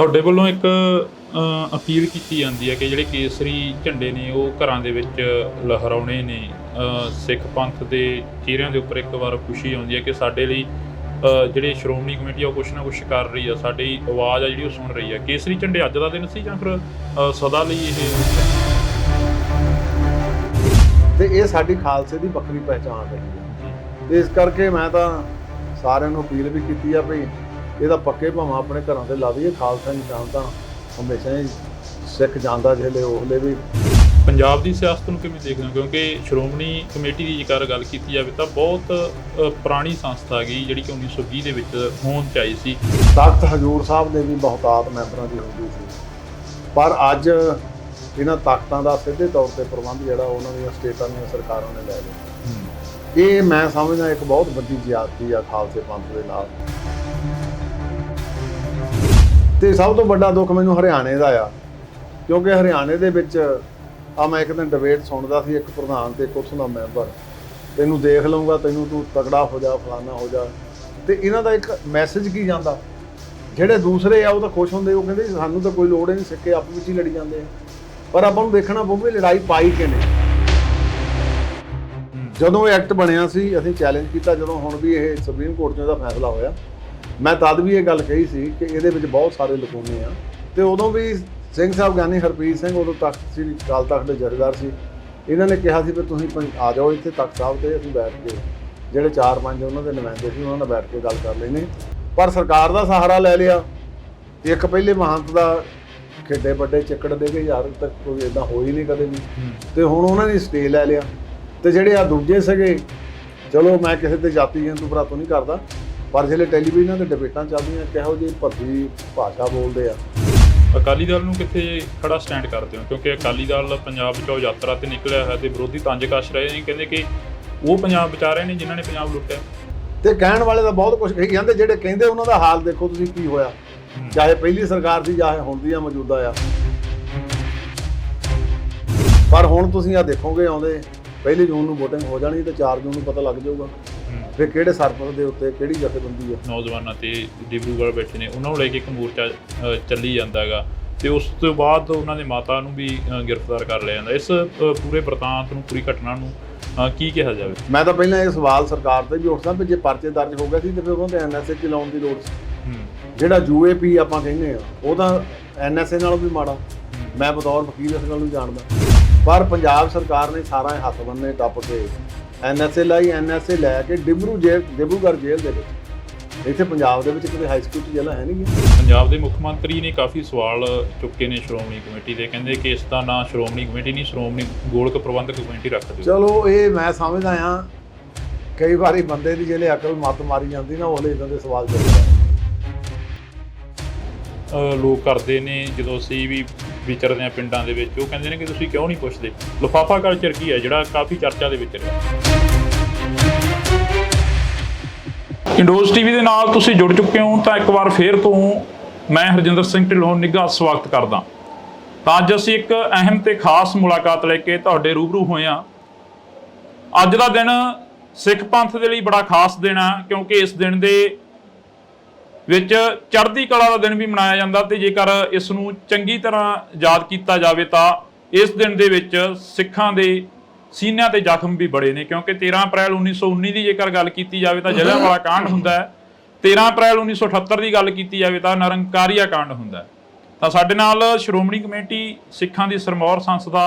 ਤੁਹਾਡੇ ਵੱਲੋਂ ਇੱਕ ਅਪੀਲ ਕੀਤੀ ਜਾਂਦੀ ਹੈ ਕਿ ਜਿਹੜੇ ਕੇਸਰੀ ਝੰਡੇ ਨੇ ਉਹ ਘਰਾਂ ਦੇ ਵਿੱਚ ਲਹਿਰਾਉਣੇ ਨੇ। ਸਿੱਖ ਪੰਥ ਦੇ ਚਿਹਰਿਆਂ ਦੇ ਉੱਪਰ ਇੱਕ ਵਾਰ ਖੁਸ਼ੀ ਆਉਂਦੀ ਹੈ ਕਿ ਸਾਡੇ ਲਈ ਜਿਹੜੇ ਸ਼੍ਰੋਮਣੀ ਕਮੇਟੀ ਆ ਉਹ ਕੁਛ ਨਾ ਕੁਛ ਕਰ ਰਹੀ ਆ। ਸਾਡੀ ਆਵਾਜ਼ ਆ ਜਿਹੜੀ ਉਹ ਸੁਣ ਰਹੀ ਆ। ਕੇਸਰੀ ਝੰਡੇ ਅੱਜ ਦਾ ਦਿਨ ਸੀ ਜਾਂ ਫਿਰ ਸਦਾ ਲਈ ਇਹ ਤੇ ਇਹ ਸਾਡੀ ਖਾਲਸੇ ਦੀ ਵੱਖਰੀ ਪਹਿਚਾਣ ਹੈ ਇਸ ਕਰਕੇ ਮੈਂ ਤਾਂ ਸਾਰਿਆਂ ਨੂੰ ਅਪੀਲ ਵੀ ਕੀਤੀ ਆ ਵੀ ਇਹਦਾ ਪੱਕੇ ਭਾਵਾਂ ਆਪਣੇ ਘਰਾਂ ਤੇ ਲਾ ਦਈਏ ਖਾਲਸਾ ਨਿਸ਼ਾਨ ਤਾਂ ਹਮੇਸ਼ਾ ਹੀ ਸਿੱਖ ਜਾਂਦਾ ਜਿਹੜੇ ਉਹਲੇ ਵੀ। ਪੰਜਾਬ ਦੀ ਸਿਆਸਤ ਨੂੰ ਕਿਵੇਂ ਦੇਖਦੇ ਹੋ? ਕਿਉਂਕਿ ਸ਼੍ਰੋਮਣੀ ਕਮੇਟੀ ਦੀ ਜੇਕਰ ਗੱਲ ਕੀਤੀ ਜਾਵੇ ਤਾਂ ਬਹੁਤ ਪੁਰਾਣੀ ਸੰਸਥਾ ਹੈਗੀ ਜਿਹੜੀ ਕਿ 1920 ਦੇ ਵਿੱਚ ਹੋਂਦ ਚ ਆਈ ਸੀ। ਤਖਤ ਹਜੂਰ ਸਾਹਿਬ ਦੇ ਵੀ ਬਹੁਤਾਤ ਮੈਂਬਰਾਂ ਦੀ ਹੁੰਦੀ ਸੀ। ਪਰ ਅੱਜ ਇਹਨਾਂ ਤਖਤਾਂ ਦਾ ਸਿੱਧੇ ਤੌਰ ਤੇ ਪ੍ਰਬੰਧ ਜਿਹੜਾ ਉਹਨਾਂ ਦੀਆਂ ਸਟੇਟਾਂ ਦੀਆਂ ਸਰਕਾਰਾਂ ਨੇ ਲੈ ਲਿਆ। ਇਹ ਮੈਂ ਸਮਝਦਾ ਇੱਕ ਬਹੁਤ ਵੱਡੀ ਜ਼ਿਆਦਤੀ ਆ ਖਾਲਸੇ ਪੰਥ ਦੇ ਨਾਲ। ਤੇ ਸਭ ਤੋਂ ਵੱਡਾ ਦੁੱਖ ਮੈਨੂੰ ਹਰਿਆਣੇ ਦਾ ਆ, ਕਿਉਂਕਿ ਹਰਿਆਣੇ ਦੇ ਵਿੱਚ ਆ ਮੈਂ ਇੱਕ ਦਿਨ ਡਿਬੇਟ ਸੁਣਦਾ ਸੀ, ਇੱਕ ਪ੍ਰਧਾਨ ਤੇ ਇੱਕ ਉਸ ਦਾ ਮੈਂਬਰ। ਤੈਨੂੰ ਦੇਖ ਲਊਂਗਾ, ਤੈਨੂੰ ਤੂੰ ਤਗੜਾ ਹੋ ਜਾ, ਫਲਾਨਾ ਹੋ ਜਾ। ਤੇ ਇਹਨਾਂ ਦਾ ਇੱਕ ਮੈਸੇਜ ਕੀ ਜਾਂਦਾ? ਜਿਹੜੇ ਦੂਸਰੇ ਆ, ਉਹ ਤਾਂ ਖੁਸ਼ ਹੁੰਦੇ, ਉਹ ਕਹਿੰਦੇ ਸਾਨੂੰ ਤਾਂ ਕੋਈ ਲੋੜ ਹੀ ਨਹੀਂ, ਸਿੱਕੇ ਆਪਸ ਵਿੱਚ ਹੀ ਲੜੀ ਜਾਂਦੇ ਆ। ਪਰ ਆਪਾਂ ਨੂੰ ਦੇਖਣਾ ਪਊ ਵੀ ਲੜਾਈ ਪਾਈ ਕਿਨੇ ਜਦੋਂ ਇਹ ਐਕਟ ਬਣਿਆ ਸੀ, ਅਸੀਂ ਚੈਲੰਜ ਕੀਤਾ, ਜਦੋਂ ਹੁਣ ਵੀ ਇਹ ਸੁਪਰੀਮ ਕੋਰਟ 'ਚੋਂ ਇਹਦਾ ਫੈਸਲਾ ਹੋਇਆ ਮੈਂ ਤਦ ਵੀ ਇਹ ਗੱਲ ਕਹੀ ਸੀ ਕਿ ਇਹਦੇ ਵਿੱਚ ਬਹੁਤ ਸਾਰੇ ਲਕੂਨੇ ਆ। ਤੇ ਉਦੋਂ ਵੀ ਸਿੰਘ ਸਾਹਿਬ ਗਿਆਨੀ ਹਰਪ੍ਰੀਤ ਸਿੰਘ ਉਦੋਂ ਤੱਕ ਸ੍ਰੀ ਅਕਾਲ ਤਖਤ ਦੇ ਜਥੇਦਾਰ ਸੀ। ਇਹਨਾਂ ਨੇ ਕਿਹਾ ਸੀ ਵੀ ਤੁਸੀਂ ਆ ਜਾਓ ਇੱਥੇ ਤਖਤ ਸਾਹਿਬ ਤੇ ਅਸੀਂ ਬੈਠ ਕੇ ਜਿਹੜੇ ਚਾਰ ਪੰਜ ਉਹਨਾਂ ਦੇ ਨੁਮਾਇੰਦੇ ਸੀ ਉਹਨਾਂ ਨਾਲ ਬੈਠ ਕੇ ਗੱਲ ਕਰ ਲੈਣੀ ਪਰ ਸਰਕਾਰ ਦਾ ਸਹਾਰਾ ਲੈ ਲਿਆ। ਇੱਕ ਪਹਿਲੇ ਮਹੰਤ ਦਾ ਖੇਡੇ ਵੱਡੇ ਚੱਕੜ ਦੇ ਕੇ ਯਾਰ ਤੱਕ ਕੋਈ ਇਦਾਂ ਹੋਈ ਨਹੀਂ ਕਦੇ ਵੀ। ਤੇ ਹੁਣ ਉਹਨਾਂ ਨੇ ਸਟੇ ਲੈ ਲਿਆ। ਤੇ ਜਿਹੜੇ ਆ ਦੂਜੇ ਸੀਗੇ ਚਲੋ ਮੈਂ ਕਿਸੇ ਤੇ ਜਾਤੀ ਜੰਤੂ ਭਰਾਤੋਂ ਨਹੀਂ ਕਰਦਾ। ਪਰ ਜਿਹੜੇ ਟੈਲੀਵਿਜ਼ਨਾਂ ਤੇ ਡਿਬੇਟਾਂ ਚੱਲਦੀਆਂ ਕਿਹੋ ਜਿਹੀ ਭੱਦੀ ਭਾਸ਼ਾ ਬੋਲਦੇ ਆ? ਅਕਾਲੀ ਦਲ ਨੂੰ ਕਿੱਥੇ ਖੜਾ ਸਟੈਂਡ ਕਰਦੇ ਹੋ? ਕਿਉਂਕਿ ਅਕਾਲੀ ਦਲ ਪੰਜਾਬ ਚੋਂ ਯਾਤਰਾ ਤੇ ਨਿਕਲਿਆ ਹੈ ਤੇ ਵਿਰੋਧੀ ਤੰਜ ਕੱਸ ਰਹੇ ਨੇ ਕਹਿੰਦੇ ਕਿ ਉਹ ਪੰਜਾਬ ਬਚਾ ਰਹੇ ਨੇ ਜਿਨ੍ਹਾਂ ਨੇ ਪੰਜਾਬ ਲੁੱਟਿਆ। ਤੇ ਕਹਿਣ ਵਾਲੇ ਤਾਂ ਬਹੁਤ ਕੁਝ ਕਹੀ ਜਾਂਦੇ ਜਿਹੜੇ ਕਹਿੰਦੇ ਉਹਨਾਂ ਦਾ ਹਾਲ ਦੇਖੋ ਤੁਸੀਂ ਕੀ ਹੋਇਆ। ਚਾਹੇ ਪਹਿਲੀ ਸਰਕਾਰ ਸੀ ਚਾਹੇ ਹੁਣ ਦੀ ਆ ਮੌਜੂਦਾ ਆ। ਪਰ ਹੁਣ ਤੁਸੀਂ ਆ ਦੇਖੋਗੇ ਆਉਂਦੇ ਪਹਿਲੀ ਜੂਨ ਨੂੰ VOTING ਹੋ ਜਾਣੀ ਤੇ 4 ਜੂਨ ਨੂੰ ਪਤਾ ਲੱਗ ਜਾਊਗਾ। ਵੀ ਕਿਹੜੇ ਸਰਪੰਚ ਦੇ ਉੱਤੇ ਕਿਹੜੀ ਜਥੇਬੰਦੀ ਆ ਨੌਜਵਾਨਾਂ ਤੇ ਡਿਬਰੂਗੜ੍ਹ ਬੈਠੇ ਨੇ ਉਹਨਾਂ ਨੂੰ ਲੈ ਕੇ ਇੱਕ ਮੋਰਚਾ ਚੱਲੀ ਜਾਂਦਾ ਹੈਗਾ। ਤੇ ਉਸ ਤੋਂ ਬਾਅਦ ਉਹਨਾਂ ਦੇ ਮਾਤਾ ਨੂੰ ਵੀ ਗ੍ਰਿਫਤਾਰ ਕਰ ਲਿਆ ਜਾਂਦਾ। ਇਸ ਪੂਰੇ ਵਰਤਾਂਤ ਨੂੰ ਪੂਰੀ ਘਟਨਾ ਨੂੰ ਕੀ ਕਿਹਾ ਜਾਵੇ? ਮੈਂ ਤਾਂ ਪਹਿਲਾਂ ਇਹ ਸਵਾਲ ਸਰਕਾਰ ਤੇ ਵੀ ਉੱਠਦਾ ਵੀ ਜੇ ਪਰਚੇ ਦਰਜ ਹੋ ਗਏ ਸੀ ਤੇ ਫਿਰ ਉਹਨਾਂ ਤੇ ਐਨਐਸਏ ਚਲਾਉਣ ਦੀ ਲੋੜ ਸੀ। ਹੂੰ। ਜਿਹੜਾ ਯੂਏਪੀ ਆਪਾਂ ਕਹਿੰਦੇ ਆ ਉਹ ਤਾਂ ਐਨਐਸਏ ਨਾਲੋਂ ਵੀ ਮਾੜਾ। ਮੈਂ ਬਤੌਰ ਵਕੀਲ ਇਸ ਗੱਲ ਨੂੰ ਜਾਣਦਾ। ਪਰ ਪੰਜਾਬ ਸਰਕਾਰ ਨੇ ਸਾਰਾ ਹੱਥ ਬੰਨੇ ਟੱਪ ਕੇ ਐਨਐਸਏ ਲਈ ਐਨਐਸਏ ਲੈ ਕੇ ਡਿਬਰੂ ਜੇਲ੍ਹ ਡਿਬਰੂਗੜ੍ਹ ਜੇਲ੍ਹ ਦੇ ਵਿੱਚ। ਇੱਥੇ ਪੰਜਾਬ ਦੇ ਵਿੱਚ ਕਿਤੇ ਹਾਈ ਸਕੂਲ ਚ ਜੇਲ੍ਹਾਂ ਹੈ ਨਹੀਂ ਪੰਜਾਬ ਦੇ ਮੁੱਖ ਮੰਤਰੀ ਨੇ ਕਾਫੀ ਸਵਾਲ ਚੁੱਕੇ ਨੇ ਸ਼੍ਰੋਮਣੀ ਕਮੇਟੀ ਦੇ। ਕਹਿੰਦੇ ਕਿ ਇਸ ਦਾ ਨਾਂ ਸ਼੍ਰੋਮਣੀ ਕਮੇਟੀ ਨਹੀਂ ਸ਼੍ਰੋਮਣੀ ਗੋਲਕ ਪ੍ਰਬੰਧਕ ਕਮੇਟੀ ਰੱਖ ਦਿਓ। ਚਲੋ ਇਹ ਮੈਂ ਸਮਝਦਾ ਆ ਕਈ ਵਾਰੀ ਬੰਦੇ ਦੀ ਜਿਹੜੇ ਅਕਲ ਮੱਤ ਮਾਰੀ ਜਾਂਦੀ ਨਾ ਉਹਲੇ ਇਦਾਂ ਦੇ ਸਵਾਲ ਚੱਲਦੇ ਲੋਕ ਕਰਦੇ ਨੇ ਜਦੋਂ ਅਸੀਂ ਵੀ ਵਿਚਰਦੇ ਆ ਪਿੰਡਾਂ ਦੇ ਵਿੱਚ, ਉਹ ਕਹਿੰਦੇ ਨੇ ਕਿ ਤੁਸੀਂ ਕਿਉਂ ਨਹੀਂ ਪੁੱਛਦੇ? ਲਿਫਾਫਾ ਕਲਚਰ ਕੀ ਹੈ, ਜਿਹੜਾ ਕਾਫੀ ਚਰਚਾ ਦੇ ਵਿੱਚ ਰਿਹਾ। ਇੰਡੋਜ਼ ਟੀਵੀ ਦੇ ਨਾਲ ਤੁਸੀਂ ਜੁੜ ਚੁੱਕੇ ਹੋ, ਤਾਂ ਇੱਕ ਵਾਰ ਫੇਰ ਤੋਂ ਮੈਂ ਹਰਜਿੰਦਰ ਸਿੰਘ ਢਿੱਲੋਂ ਨਿੱਘਾ ਸਵਾਗਤ ਕਰਦਾ। ਤਾਂ ਅੱਜ ਅਸੀਂ ਇੱਕ ਅਹਿਮ ਤੇ ਖਾਸ ਮੁਲਾਕਾਤ ਲੈ ਕੇ ਤੁਹਾਡੇ ਰੂਬਰੂ ਹੋਏ ਹਾਂ। ਅੱਜ ਦਾ ਦਿਨ ਸਿੱਖ ਪੰਥ ਦੇ ਲਈ ਬੜਾ ਖਾਸ ਦਿਨ ਆ, ਕਿਉਂਕਿ ਇਸ ਦਿਨ ਦੇ ਵਿੱਚ ਚੜ੍ਹਦੀ ਕਲਾ ਦਾ ਦਿਨ ਵੀ ਮਨਾਇਆ ਜਾਂਦਾ ਤੇ ਜੇਕਰ ਇਸ ਨੂੰ ਚੰਗੀ ਤਰ੍ਹਾਂ ਯਾਦ ਕੀਤਾ ਜਾਵੇ ਤਾਂ ਇਸ ਦਿਨ ਦੇ ਵਿੱਚ ਸਿੱਖਾਂ ਦੇ ਸੀਨਿਆਂ ਤੇ ਜ਼ਖਮ ਵੀ ਬੜੇ ਨੇ ਕਿਉਂਕਿ 13 ਅਪ੍ਰੈਲ 1919 ਦੀ ਜੇਕਰ ਗੱਲ ਕੀਤੀ ਜਾਵੇ ਤਾਂ ਜਲਿਆਂਵਾਲਾ ਕਾਂਡ ਹੁੰਦਾ ਹੈ। 13 ਅਪ੍ਰੈਲ 1978 ਦੀ ਗੱਲ ਕੀਤੀ ਜਾਵੇ ਤਾਂ ਨਿਰੰਕਾਰੀਆ ਕਾਂਡ ਹੁੰਦਾ ਤਾਂ ਸਾਡੇ ਨਾਲ ਸ਼੍ਰੋਮਣੀ ਕਮੇਟੀ ਸਿੱਖਾਂ ਦੀ ਸਰਮੌਰ ਸੰਸਥਾ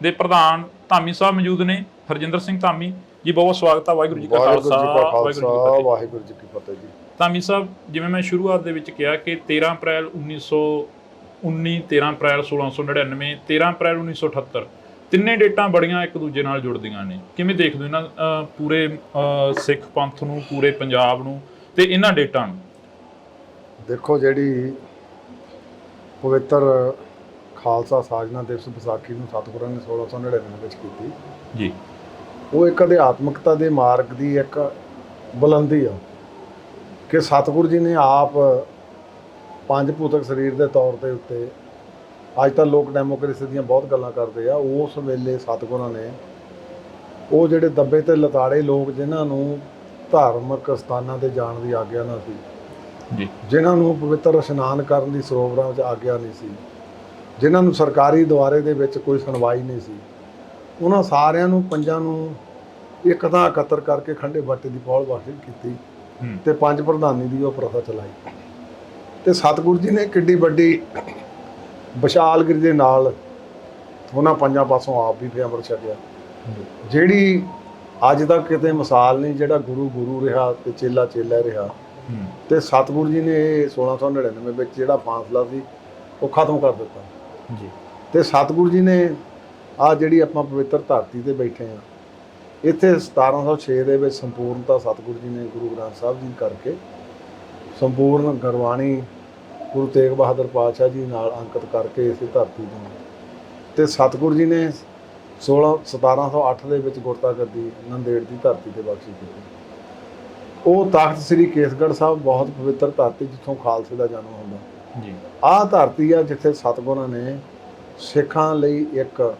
ਦੇ ਪ੍ਰਧਾਨ ਧਾਮੀ ਸਾਹਿਬ ਮੌਜੂਦ ਨੇ ਹਰਜਿੰਦਰ ਸਿੰਘ ਧਾਮੀ ਜੀ ਬਹੁਤ ਸਵਾਗਤ ਹੈ ਵਾਹਿਗੁਰੂ ਜੀ ਕਾ ਖਾਲਸਾ ਵਾਹਿਗੁਰੂ ਜੀ ਕੀ ਫਤਿਹ। ਵਾਹਿਗੁਰੂ ਜੀ ਕੀ ਫਤਿਹ ਜੀ। ਧਾਮੀ ਸਾਹਿਬ ਜਿਵੇਂ ਮੈਂ ਸ਼ੁਰੂਆਤ ਦੇ ਵਿੱਚ ਕਿਹਾ ਕਿ 13 ਅਪ੍ਰੈਲ 1919 13 ਅਪ੍ਰੈਲ 1699 13 ਅਪ੍ਰੈਲ 1978 ਤਿੰਨੇ ਡੇਟਾਂ ਬੜੀਆਂ ਇੱਕ ਦੂਜੇ ਨਾਲ ਜੁੜਦੀਆਂ ਨੇ। ਕਿਵੇਂ ਦੇਖਦੇ ਹੋ ਇਹਨਾਂ ਪੂਰੇ ਸਿੱਖ ਪੰਥ ਨੂੰ ਪੂਰੇ ਪੰਜਾਬ ਨੂੰ ਤੇ ਇਹਨਾਂ ਡੇਟਾਂ ਨੂੰ? ਦੇਖੋ ਜਿਹੜੀ ਪਵਿੱਤਰ ਖਾਲਸਾ ਸਾਜਨਾ ਦਿਵਸ ਵਿਸਾਖੀ ਨੂੰ ਸਤਿਗੁਰਾਂ ਨੇ 1699 ਵਿੱਚ ਕੀਤੀ ਜੀ। ਉਹ ਇੱਕ ਅਧਿਆਤਮਕਤਾ ਦੇ ਮਾਰਗ ਦੀ ਇੱਕ ਬੁਲੰਦੀ ਆ। ਕਿ ਸਤਿਗੁਰ ਜੀ ਨੇ ਆਪ ਪੰਜ ਭੂਤਕ ਸਰੀਰ ਦੇ ਤੌਰ ਤੇ ਉੱਤੇ ਅੱਜ ਤਾਂ ਲੋਕ ਡੈਮੋਕ੍ਰੇਸੀ ਦੀਆਂ ਬਹੁਤ ਗੱਲਾਂ ਕਰਦੇ ਆ ਉਸ ਵੇਲੇ ਸਤਿਗੁਰਾਂ ਨੇ ਉਹ ਜਿਹੜੇ ਦੱਬੇ ਤੇ ਲਤਾੜੇ ਲੋਕ ਜਿਨ੍ਹਾਂ ਨੂੰ ਧਾਰਮਿਕ ਸਥਾਨਾਂ ਤੇ ਜਾਣ ਦੀ ਆਗਿਆ ਨਾ ਸੀ ਜੀ। ਜਿਨ੍ਹਾਂ ਨੂੰ ਪਵਿੱਤਰ ਇਸ਼ਨਾਨ ਕਰਨ ਦੀ ਸਰੋਵਰਾਂ 'ਚ ਆਗਿਆ ਨਹੀਂ ਸੀ ਜਿਨ੍ਹਾਂ ਨੂੰ ਸਰਕਾਰੀ ਦੁਆਰੇ ਦੇ ਵਿੱਚ ਕੋਈ ਸੁਣਵਾਈ ਨਹੀਂ ਸੀ ਉਹਨਾਂ ਸਾਰਿਆਂ ਨੂੰ ਪੰਜਾਂ ਨੂੰ ਇੱਕ ਤਾਂ ਇਕੱਤਰ ਕਰਕੇ ਖੰਡੇ ਬਾਟੇ ਦੀ ਪੌਲ ਬਖਸ਼ਿਸ਼ ਕੀਤੀ। ਤੇ ਪੰਜ ਪ੍ਰਧਾਨੀ ਦੀ ਉਹ ਪ੍ਰਥਾ ਚਲਾਈ। ਤੇ ਸਤਿਗੁਰੂ ਜੀ ਨੇ ਕਿੱਡੀ ਵੱਡੀ ਵਿਸ਼ਾਲਗਿਰੀ ਦੇ ਨਾਲ ਉਹਨਾਂ ਪੰਜਾਂ ਪਾਸੋਂ ਆਪ ਵੀ ਫਿਰ ਅੰਮ੍ਰਿਤ ਛਕਿਆ ਜਿਹੜੀ ਅੱਜ ਤੱਕ ਕਿਤੇ ਮਿਸਾਲ ਨਹੀਂ ਜਿਹੜਾ ਗੁਰੂ ਗੁਰੂ ਰਿਹਾ ਤੇ ਚੇਲਾ ਚੇਲਾ ਰਿਹਾ। ਤੇ ਸਤਿਗੁਰੂ ਜੀ ਨੇ ਇਹ 1699 ਵਿੱਚ ਜਿਹੜਾ ਫਾਸਲਾ ਸੀ ਉਹ ਖਤਮ ਕਰ ਦਿੱਤਾ। ਜੀ। ਤੇ ਸਤਿਗੁਰੂ ਜੀ ਨੇ ਆ ਜਿਹੜੀ ਆਪਾਂ ਪਵਿੱਤਰ ਧਰਤੀ ਤੇ ਬੈਠੇ ਆ ਇੱਥੇ 1706 ਦੇ ਵਿੱਚ ਸੰਪੂਰਨਤਾ ਸਤਿਗੁਰੂ ਜੀ ਨੇ ਗੁਰੂ ਗ੍ਰੰਥ ਸਾਹਿਬ ਜੀ ਕਰਕੇ ਸੰਪੂਰਨ ਗੁਰਬਾਣੀ ਗੁਰੂ ਤੇਗ ਬਹਾਦਰ ਪਾਤਸ਼ਾਹ ਜੀ ਨਾਲ ਅੰਕਿਤ ਕਰਕੇ ਇਸੇ ਧਰਤੀ ਨੂੰ ਤੇ ਸਤਿਗੁਰੂ ਜੀ ਨੇ 16 1708 ਦੇ ਵਿੱਚ ਗੁਰਤਾ ਗੱਦੀ ਨੰਦੇੜ ਦੀ ਧਰਤੀ ਤੇ ਬਖਸ਼ੀ ਕੀਤੀ। ਉਹ ਤਖਤ ਸ੍ਰੀ ਕੇਸਗੜ੍ਹ ਸਾਹਿਬ ਬਹੁਤ ਪਵਿੱਤਰ ਧਰਤੀ ਜਿੱਥੋਂ ਖਾਲਸੇ ਦਾ ਜਨਮ ਹੁੰਦਾ। ਜੀ। ਆਹ ਧਰਤੀ ਆ ਜਿੱਥੇ ਸਤਿਗੁਰਾਂ ਨੇ ਸਿੱਖਾਂ ਲਈ ਇੱਕ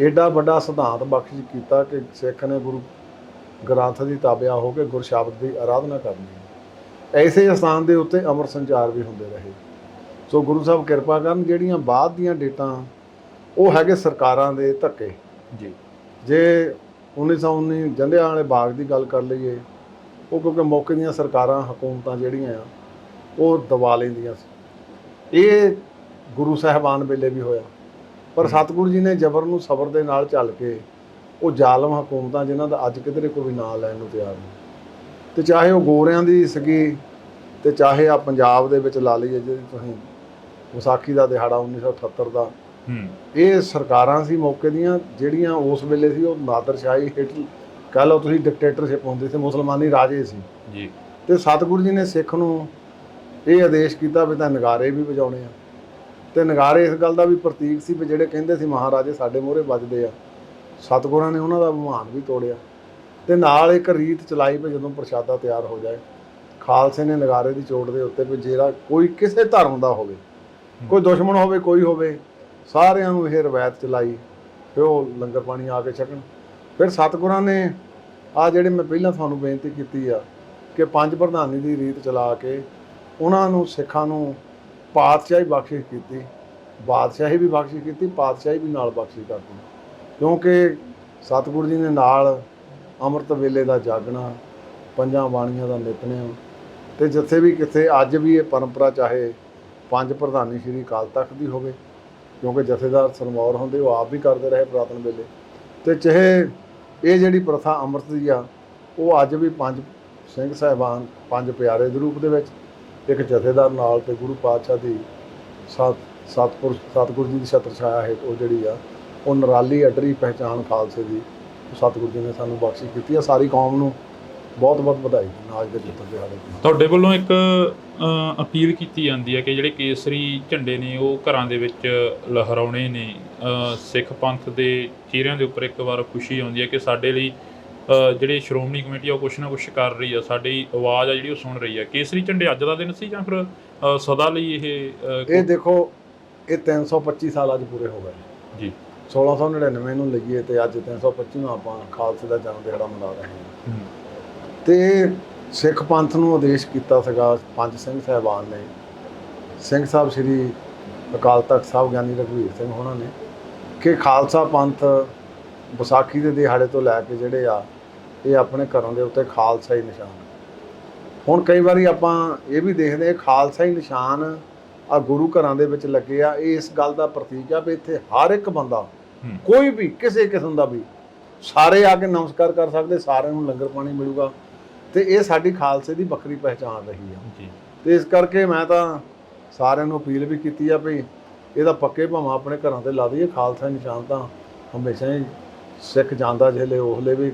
ਏਡਾ ਵੱਡਾ ਸਿਧਾਂਤ ਬਖਸ਼ਿਸ਼ ਕੀਤਾ ਕਿ ਸਿੱਖ ਨੇ ਗੁਰੂ ਗ੍ਰੰਥ ਦੀ ਤਾਬਿਆ ਹੋ ਕੇ ਗੁਰ ਸ਼ਬਦ ਦੀ ਆਰਾਧਨਾ ਕਰਨੀ ਐਸੇ ਸਥਾਨ ਦੇ ਉੱਤੇ ਅਮਰ ਸੰਚਾਰ ਵੀ ਹੁੰਦੇ ਰਹੇ। ਸੋ ਗੁਰੂ ਸਾਹਿਬ ਕਿਰਪਾ ਕਰਨ ਜਿਹੜੀਆਂ ਬਾਅਦ ਦੀਆਂ ਡੇਟਾਂ ਉਹ ਹੈਗੇ ਸਰਕਾਰਾਂ ਦੇ ਧੱਕੇ। ਜੀ। ਜੇ 1919 ਜੰਡਿਆਂ ਵਾਲੇ ਬਾਗ ਦੀ ਗੱਲ ਕਰ ਲਈਏ ਉਹ ਕਿਉਂਕਿ ਮੌਕੇ ਦੀਆਂ ਸਰਕਾਰਾਂ ਹਕੂਮਤਾਂ ਜਿਹੜੀਆਂ ਆ ਉਹ ਦਬਾ ਲੈਂਦੀਆਂ ਸੀ। ਇਹ ਗੁਰੂ ਸਾਹਿਬਾਨ ਵੇਲੇ ਵੀ ਹੋਇਆ। ਪਰ ਸਤਿਗੁਰੂ ਜੀ ਨੇ ਜ਼ਬਰ ਨੂੰ ਸਬਰ ਦੇ ਨਾਲ ਚੱਲ ਕੇ ਉਹ ਜ਼ਾਲਮ ਹਕੂਮਤਾਂ ਜਿਨ੍ਹਾਂ ਦਾ ਅੱਜ ਕਿਧਰੇ ਕੋਈ ਨਾਂ ਲੈਣ ਨੂੰ ਤਿਆਰ ਨਹੀਂ। ਤੇ ਚਾਹੇ ਉਹ ਗੋਰਿਆਂ ਦੀ ਸੀਗੀ ਤੇ ਚਾਹੇ ਆ ਪੰਜਾਬ ਦੇ ਵਿੱਚ ਲਾ ਲਈਏ ਜਿਹੜੀ ਤੁਸੀਂ ਵਿਸਾਖੀ ਦਾ ਦਿਹਾੜਾ 1978 ਦਾ। ਹੂੰ। ਇਹ ਸਰਕਾਰਾਂ ਸੀ ਮੌਕੇ ਦੀਆਂ ਜਿਹੜੀਆਂ ਉਸ ਵੇਲੇ ਸੀ ਉਹ ਨਾਦਰਸ਼ਾਹੀ ਹਿਟਲ ਕਹ ਲਓ ਤੁਸੀਂ ਡਿਕਟੇਟਰਸ਼ਿਪ ਹੁੰਦੀ ਸੀ ਮੁਸਲਮਾਨੀ ਰਾਜੇ ਸੀ। ਜੀ। ਤੇ ਸਤਿਗੁਰੂ ਜੀ ਨੇ ਸਿੱਖ ਨੂੰ ਇਹ ਆਦੇਸ਼ ਕੀਤਾ ਵੀ ਤਾਂ ਨਗਾਰੇ ਵੀ ਵਜਾਉਣੇ ਆ। ਤੇ ਨਗਾਰੇ ਇਸ ਗੱਲ ਦਾ ਵੀ ਪ੍ਰਤੀਕ ਸੀ ਵੀ ਜਿਹੜੇ ਕਹਿੰਦੇ ਸੀ ਮਹਾਰਾਜੇ ਸਾਡੇ ਮੂਹਰੇ ਵੱਜਦੇ ਆ। ਸਤਿਗੁਰਾਂ ਨੇ ਉਹਨਾਂ ਦਾ ਅਭਿਮਾਨ ਵੀ ਤੋੜਿਆ। ਤੇ ਨਾਲ ਇੱਕ ਰੀਤ ਚਲਾਈ ਵੀ ਜਦੋਂ ਪ੍ਰਸ਼ਾਦਾ ਤਿਆਰ ਹੋ ਜਾਏ। ਖਾਲਸੇ ਨੇ ਨਗਾਰੇ ਦੀ ਚੋਟ ਦੇ ਉੱਤੇ ਵੀ ਜਿਹੜਾ ਕੋਈ ਕਿਸੇ ਧਰਮ ਦਾ ਹੋਵੇ, ਕੋਈ ਦੁਸ਼ਮਣ ਹੋਵੇ, ਕੋਈ ਹੋਵੇ, ਸਾਰਿਆਂ ਨੂੰ ਇਹ ਰਵਾਇਤ ਚਲਾਈ ਫਿਰ ਉਹ ਲੰਗਰ ਪਾਣੀ ਆ ਕੇ ਛਕਣ। ਫਿਰ ਸਤਿਗੁਰਾਂ ਨੇ ਆ ਜਿਹੜੇ ਮੈਂ ਪਹਿਲਾਂ ਤੁਹਾਨੂੰ ਬੇਨਤੀ ਕੀਤੀ ਆ ਕਿ ਪੰਜ ਪ੍ਰਧਾਨੀ ਦੀ ਰੀਤ ਚਲਾ ਕੇ ਉਹਨਾਂ ਨੂੰ, ਸਿੱਖਾਂ ਨੂੰ ਪਾਤਸ਼ਾਹੀ ਬਖਸ਼ਿਸ਼ ਕੀਤੀ, ਬਾਦਸ਼ਾਹੀ ਵੀ ਬਖਸ਼ਿਸ਼ ਕੀਤੀ, ਪਾਤਸ਼ਾਹੀ ਵੀ ਨਾਲ ਬਖਸ਼ਿਸ਼ ਕਰਦੀ ਕਿਉਂਕਿ ਸਤਿਗੁਰੂ ਜੀ ਨੇ ਨਾਲ ਅੰਮ੍ਰਿਤ ਵੇਲੇ ਦਾ ਜਾਗਣਾ, ਪੰਜਾਂ ਬਾਣੀਆਂ ਦਾ ਨਿਤਨੇਮ ਤੇ ਜਿੱਥੇ ਵੀ ਕਿਤੇ ਅੱਜ ਵੀ ਇਹ ਪਰੰਪਰਾ ਚਾਹੇ ਪੰਜ ਪ੍ਰਧਾਨੀ ਸ਼੍ਰੀ ਅਕਾਲ ਤਖਤ ਦੀ ਹੋਵੇ, ਕਿਉਂਕਿ ਜਥੇਦਾਰ ਸਰਮੌਰ ਹੁੰਦੇ ਉਹ ਆਪ ਵੀ ਕਰਦੇ ਰਹੇ ਪੁਰਾਤਨ ਵੇਲੇ। ਤੇ ਚਾਹੇ ਇਹ ਜਿਹੜੀ ਪ੍ਰਥਾ ਅੰਮ੍ਰਿਤ ਦੀ ਆ, ਉਹ ਅੱਜ ਵੀ ਪੰਜ ਸਿੰਘ ਸਾਹਿਬਾਨ, ਪੰਜ ਪਿਆਰੇ ਦੇ ਰੂਪ ਦੇ ਵਿੱਚ ਇੱਕ ਜਥੇਦਾਰ ਨਾਲ ਤੇ ਗੁਰੂ ਪਾਤਸ਼ਾਹ ਦੀ ਸਤ ਸਤਪੁਰ ਸਤਿਗੁਰੂ ਜੀ ਦੀ ਛਤਰ ਛਾਇਆ ਹੈ ਉਹ ਜਿਹੜੀ ਆ, ਉਹ ਨਰਾਲੀ ਅਡਰੀ ਪਹਿਚਾਨ ਖਾਲਸੇ ਦੀ ਉਹ ਸਤਿਗੁਰੂ ਜੀ ਨੇ ਸਾਨੂੰ ਬਖਸ਼ਿਸ਼ ਕੀਤੀ ਆ। ਸਾਰੀ ਕੌਮ ਨੂੰ ਬਹੁਤ ਬਹੁਤ ਵਧਾਈ ਨਾਜ ਦੇ ਜਿੱਤ ਦਿਹਾੜੇ ਦੀ ਤੁਹਾਡੇ ਵੱਲੋਂ ਇੱਕ ਅਪੀਲ ਕੀਤੀ ਜਾਂਦੀ ਹੈ ਕਿ ਜਿਹੜੇ ਕੇਸਰੀ ਝੰਡੇ ਨੇ, ਉਹ ਘਰਾਂ ਦੇ ਵਿੱਚ ਲਹਿਰਾਉਣੇ ਨੇ। ਸਿੱਖ ਪੰਥ ਦੇ ਚਿਹਰਿਆਂ ਦੇ ਉੱਪਰ ਇੱਕ ਵਾਰ ਖੁਸ਼ੀ ਆਉਂਦੀ ਹੈ ਕਿ ਸਾਡੇ ਲਈ ਜਿਹੜੀ ਸ਼੍ਰੋਮਣੀ ਕਮੇਟੀ ਆ ਉਹ ਕੁਛ ਨਾ ਕੁਛ ਕਰ ਰਹੀ ਆ। ਸਾਡੀ ਆਵਾਜ਼ ਆ ਜਿਹੜੀ ਉਹ ਸੁਣ ਰਹੀ ਆ। ਕੇਸਰੀ ਝੰਡੇ ਅੱਜ ਦਾ ਦਿਨ ਸੀ ਜਾਂ ਫਿਰ ਸਦਾ ਲਈ ਇਹ ਇਹ ਦੇਖੋ ਇਹ 325 ਸਾਲ ਅੱਜ ਪੂਰੇ ਹੋ ਗਏ। ਜੀ। 1699 ਨੂੰ ਲਈਏ ਤੇ ਅੱਜ 325ਵਾਂ ਆਪਾਂ ਖਾਲਸੇ ਦਾ ਜਨਮ ਦਿਹਾੜਾ ਮਨਾ ਰਹੇ ਹਾਂ। ਹੂੰ, ਤੇ ਸਿੱਖ ਪੰਥ ਨੂੰ ਆਦੇਸ਼ ਕੀਤਾ ਸੀਗਾ ਪੰਜ ਸਿੰਘ ਸਾਹਿਬਾਨ ਨੇ। ਸਿੰਘ ਸਾਹਿਬ ਸ੍ਰੀ ਅਕਾਲ ਤਖਤ ਸਾਹਿਬ ਗਿਆਨੀ ਰਘਵੀਰ ਸਿੰਘ ਹੋਣਾ ਨੇ ਕਿ ਖਾਲਸਾ ਪੰਥ ਵਿਸਾਖੀ ਦੇ ਦਿਹਾੜੇ ਤੋਂ ਲੈ ਕੇ ਜਿਹੜੇ ਆ ਇਹ ਆਪਣੇ ਘਰਾਂ ਦੇ ਉੱਤੇ ਖਾਲਸਾ ਹੀ ਨਿਸ਼ਾਨ ਹੁਣ ਕਈ ਵਾਰੀ ਆਪਾਂ ਇਹ ਵੀ ਦੇਖਦੇ ਹਾਂ ਖਾਲਸਾ ਹੀ ਨਿਸ਼ਾਨ ਆ ਗੁਰੂ ਘਰਾਂ ਦੇ ਵਿੱਚ ਲੱਗੇ ਆ ਇਹ ਇਸ ਗੱਲ ਦਾ ਪ੍ਰਤੀਕ ਆ ਵੀ ਇੱਥੇ ਹਰ ਇੱਕ ਬੰਦਾ। ਕੋਈ ਵੀ ਕਿਸੇ ਕਿਸਮ ਦਾ ਵੀ ਸਾਰੇ ਆ ਕੇ ਨਮਸਕਾਰ ਕਰ ਸਕਦੇ ਸਾਰਿਆਂ ਨੂੰ ਲੰਗਰ ਪਾਣੀ ਮਿਲੂਗਾ ਤੇ ਇਹ ਸਾਡੀ ਖਾਲਸੇ ਦੀ ਵੱਖਰੀ ਪਹਿਚਾਣ ਰਹੀ ਆ। ਜੀ। ਤੇ ਇਸ ਕਰਕੇ ਮੈਂ ਤਾਂ ਸਾਰਿਆਂ ਨੂੰ ਅਪੀਲ ਵੀ ਕੀਤੀ ਆ ਵੀ ਇਹਦਾ ਪੱਕੇ ਭਾਵਾਂ ਆਪਣੇ ਘਰਾਂ ਤੇ ਲਾ ਦਈਏ ਖਾਲਸਾ ਨਿਸ਼ਾਨ ਤਾਂ ਹਮੇਸ਼ਾ ਹੀ ਸਿੱਖ ਜਾਂਦਾ ਜਿਹਲੇ ਉਹਲੇ ਵੀ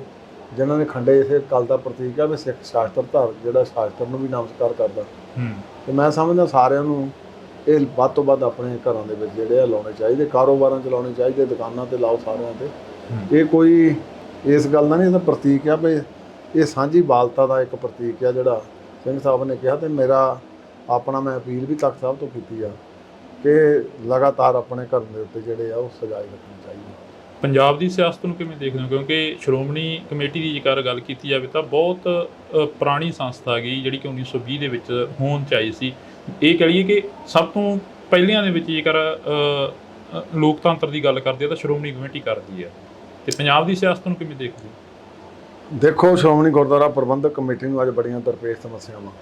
ਜਿਨ੍ਹਾਂ ਨੇ ਖੰਡੇ ਇਸੇ ਗੱਲ ਦਾ ਪ੍ਰਤੀਕ ਆ ਵੀ ਸਿੱਖ ਸ਼ਾਸਤਰ ਧਾਰ ਜਿਹੜਾ ਸ਼ਾਸਤਰ ਨੂੰ ਵੀ ਨਮਸਕਾਰ ਕਰਦਾ। ਤੇ ਮੈਂ ਸਮਝਦਾ ਸਾਰਿਆਂ ਨੂੰ ਇਹ ਵੱਧ ਤੋਂ ਵੱਧ ਆਪਣੇ ਘਰਾਂ ਦੇ ਵਿੱਚ ਜਿਹੜੇ ਆ ਲਾਉਣੇ ਚਾਹੀਦੇ ਕਾਰੋਬਾਰਾਂ 'ਚ ਲਾਉਣੇ ਚਾਹੀਦੇ ਦੁਕਾਨਾਂ ਤੇ ਲਾਓ ਸਾਰਿਆਂ ਤੇ। ਇਹ ਕੋਈ ਇਸ ਗੱਲ ਦਾ ਨਹੀਂ ਇਹਦਾ ਪ੍ਰਤੀਕ ਆ ਵੀ ਇਹ ਸਾਂਝੀ ਬਾਲਤਾ ਦਾ ਇੱਕ ਪ੍ਰਤੀਕ ਆ ਜਿਹੜਾ ਸਿੰਘ ਸਾਹਿਬ ਨੇ ਕਿਹਾ ਤੇ ਮੇਰਾ ਆਪਣਾ ਮੈਂ ਅਪੀਲ ਵੀ ਤਖਤ ਸਾਹਿਬ ਤੋਂ ਕੀਤੀ ਆ ਕਿ ਲਗਾਤਾਰ ਆਪਣੇ ਘਰ ਦੇ ਉੱਤੇ ਜਿਹੜੇ ਆ ਉਹ ਸਜਾਈ ਰੱਖਣੀ ਚਾਹੀਦੀ। ਪੰਜਾਬ ਦੀ ਸਿਆਸਤ ਨੂੰ ਕਿਵੇਂ ਦੇਖਦੇ ਹੋ? ਕਿਉਂਕਿ ਸ਼੍ਰੋਮਣੀ ਕਮੇਟੀ ਦੀ ਜੇਕਰ ਗੱਲ ਕੀਤੀ ਜਾਵੇ ਤਾਂ ਬਹੁਤ ਪੁਰਾਣੀ ਸੰਸਥਾ ਗਈ ਜਿਹੜੀ ਕਿ 1920 ਦੇ ਵਿੱਚ ਹੋਣ ਚ ਆਈ ਸੀ। ਇਹ ਕਹੀਏ ਕਿ ਸਭ ਤੋਂ ਪਹਿਲਿਆਂ ਦੇ ਵਿੱਚ ਜੇਕਰ ਲੋਕਤੰਤਰ ਦੀ ਗੱਲ ਕਰਦੇ ਆ ਤਾਂ ਸ਼੍ਰੋਮਣੀ ਕਮੇਟੀ ਕਰਦੀ ਹੈ ਤੇ ਪੰਜਾਬ ਦੀ ਸਿਆਸਤ ਨੂੰ ਕਿਵੇਂ ਦੇਖਦੇ ਹੋ? ਦੇਖੋ, ਸ਼੍ਰੋਮਣੀ ਗੁਰਦੁਆਰਾ ਪ੍ਰਬੰਧਕ ਕਮੇਟੀ ਨੂੰ ਅੱਜ ਬੜੀਆਂ ਦਰਪੇਸ਼ ਸਮੱਸਿਆਵਾਂ।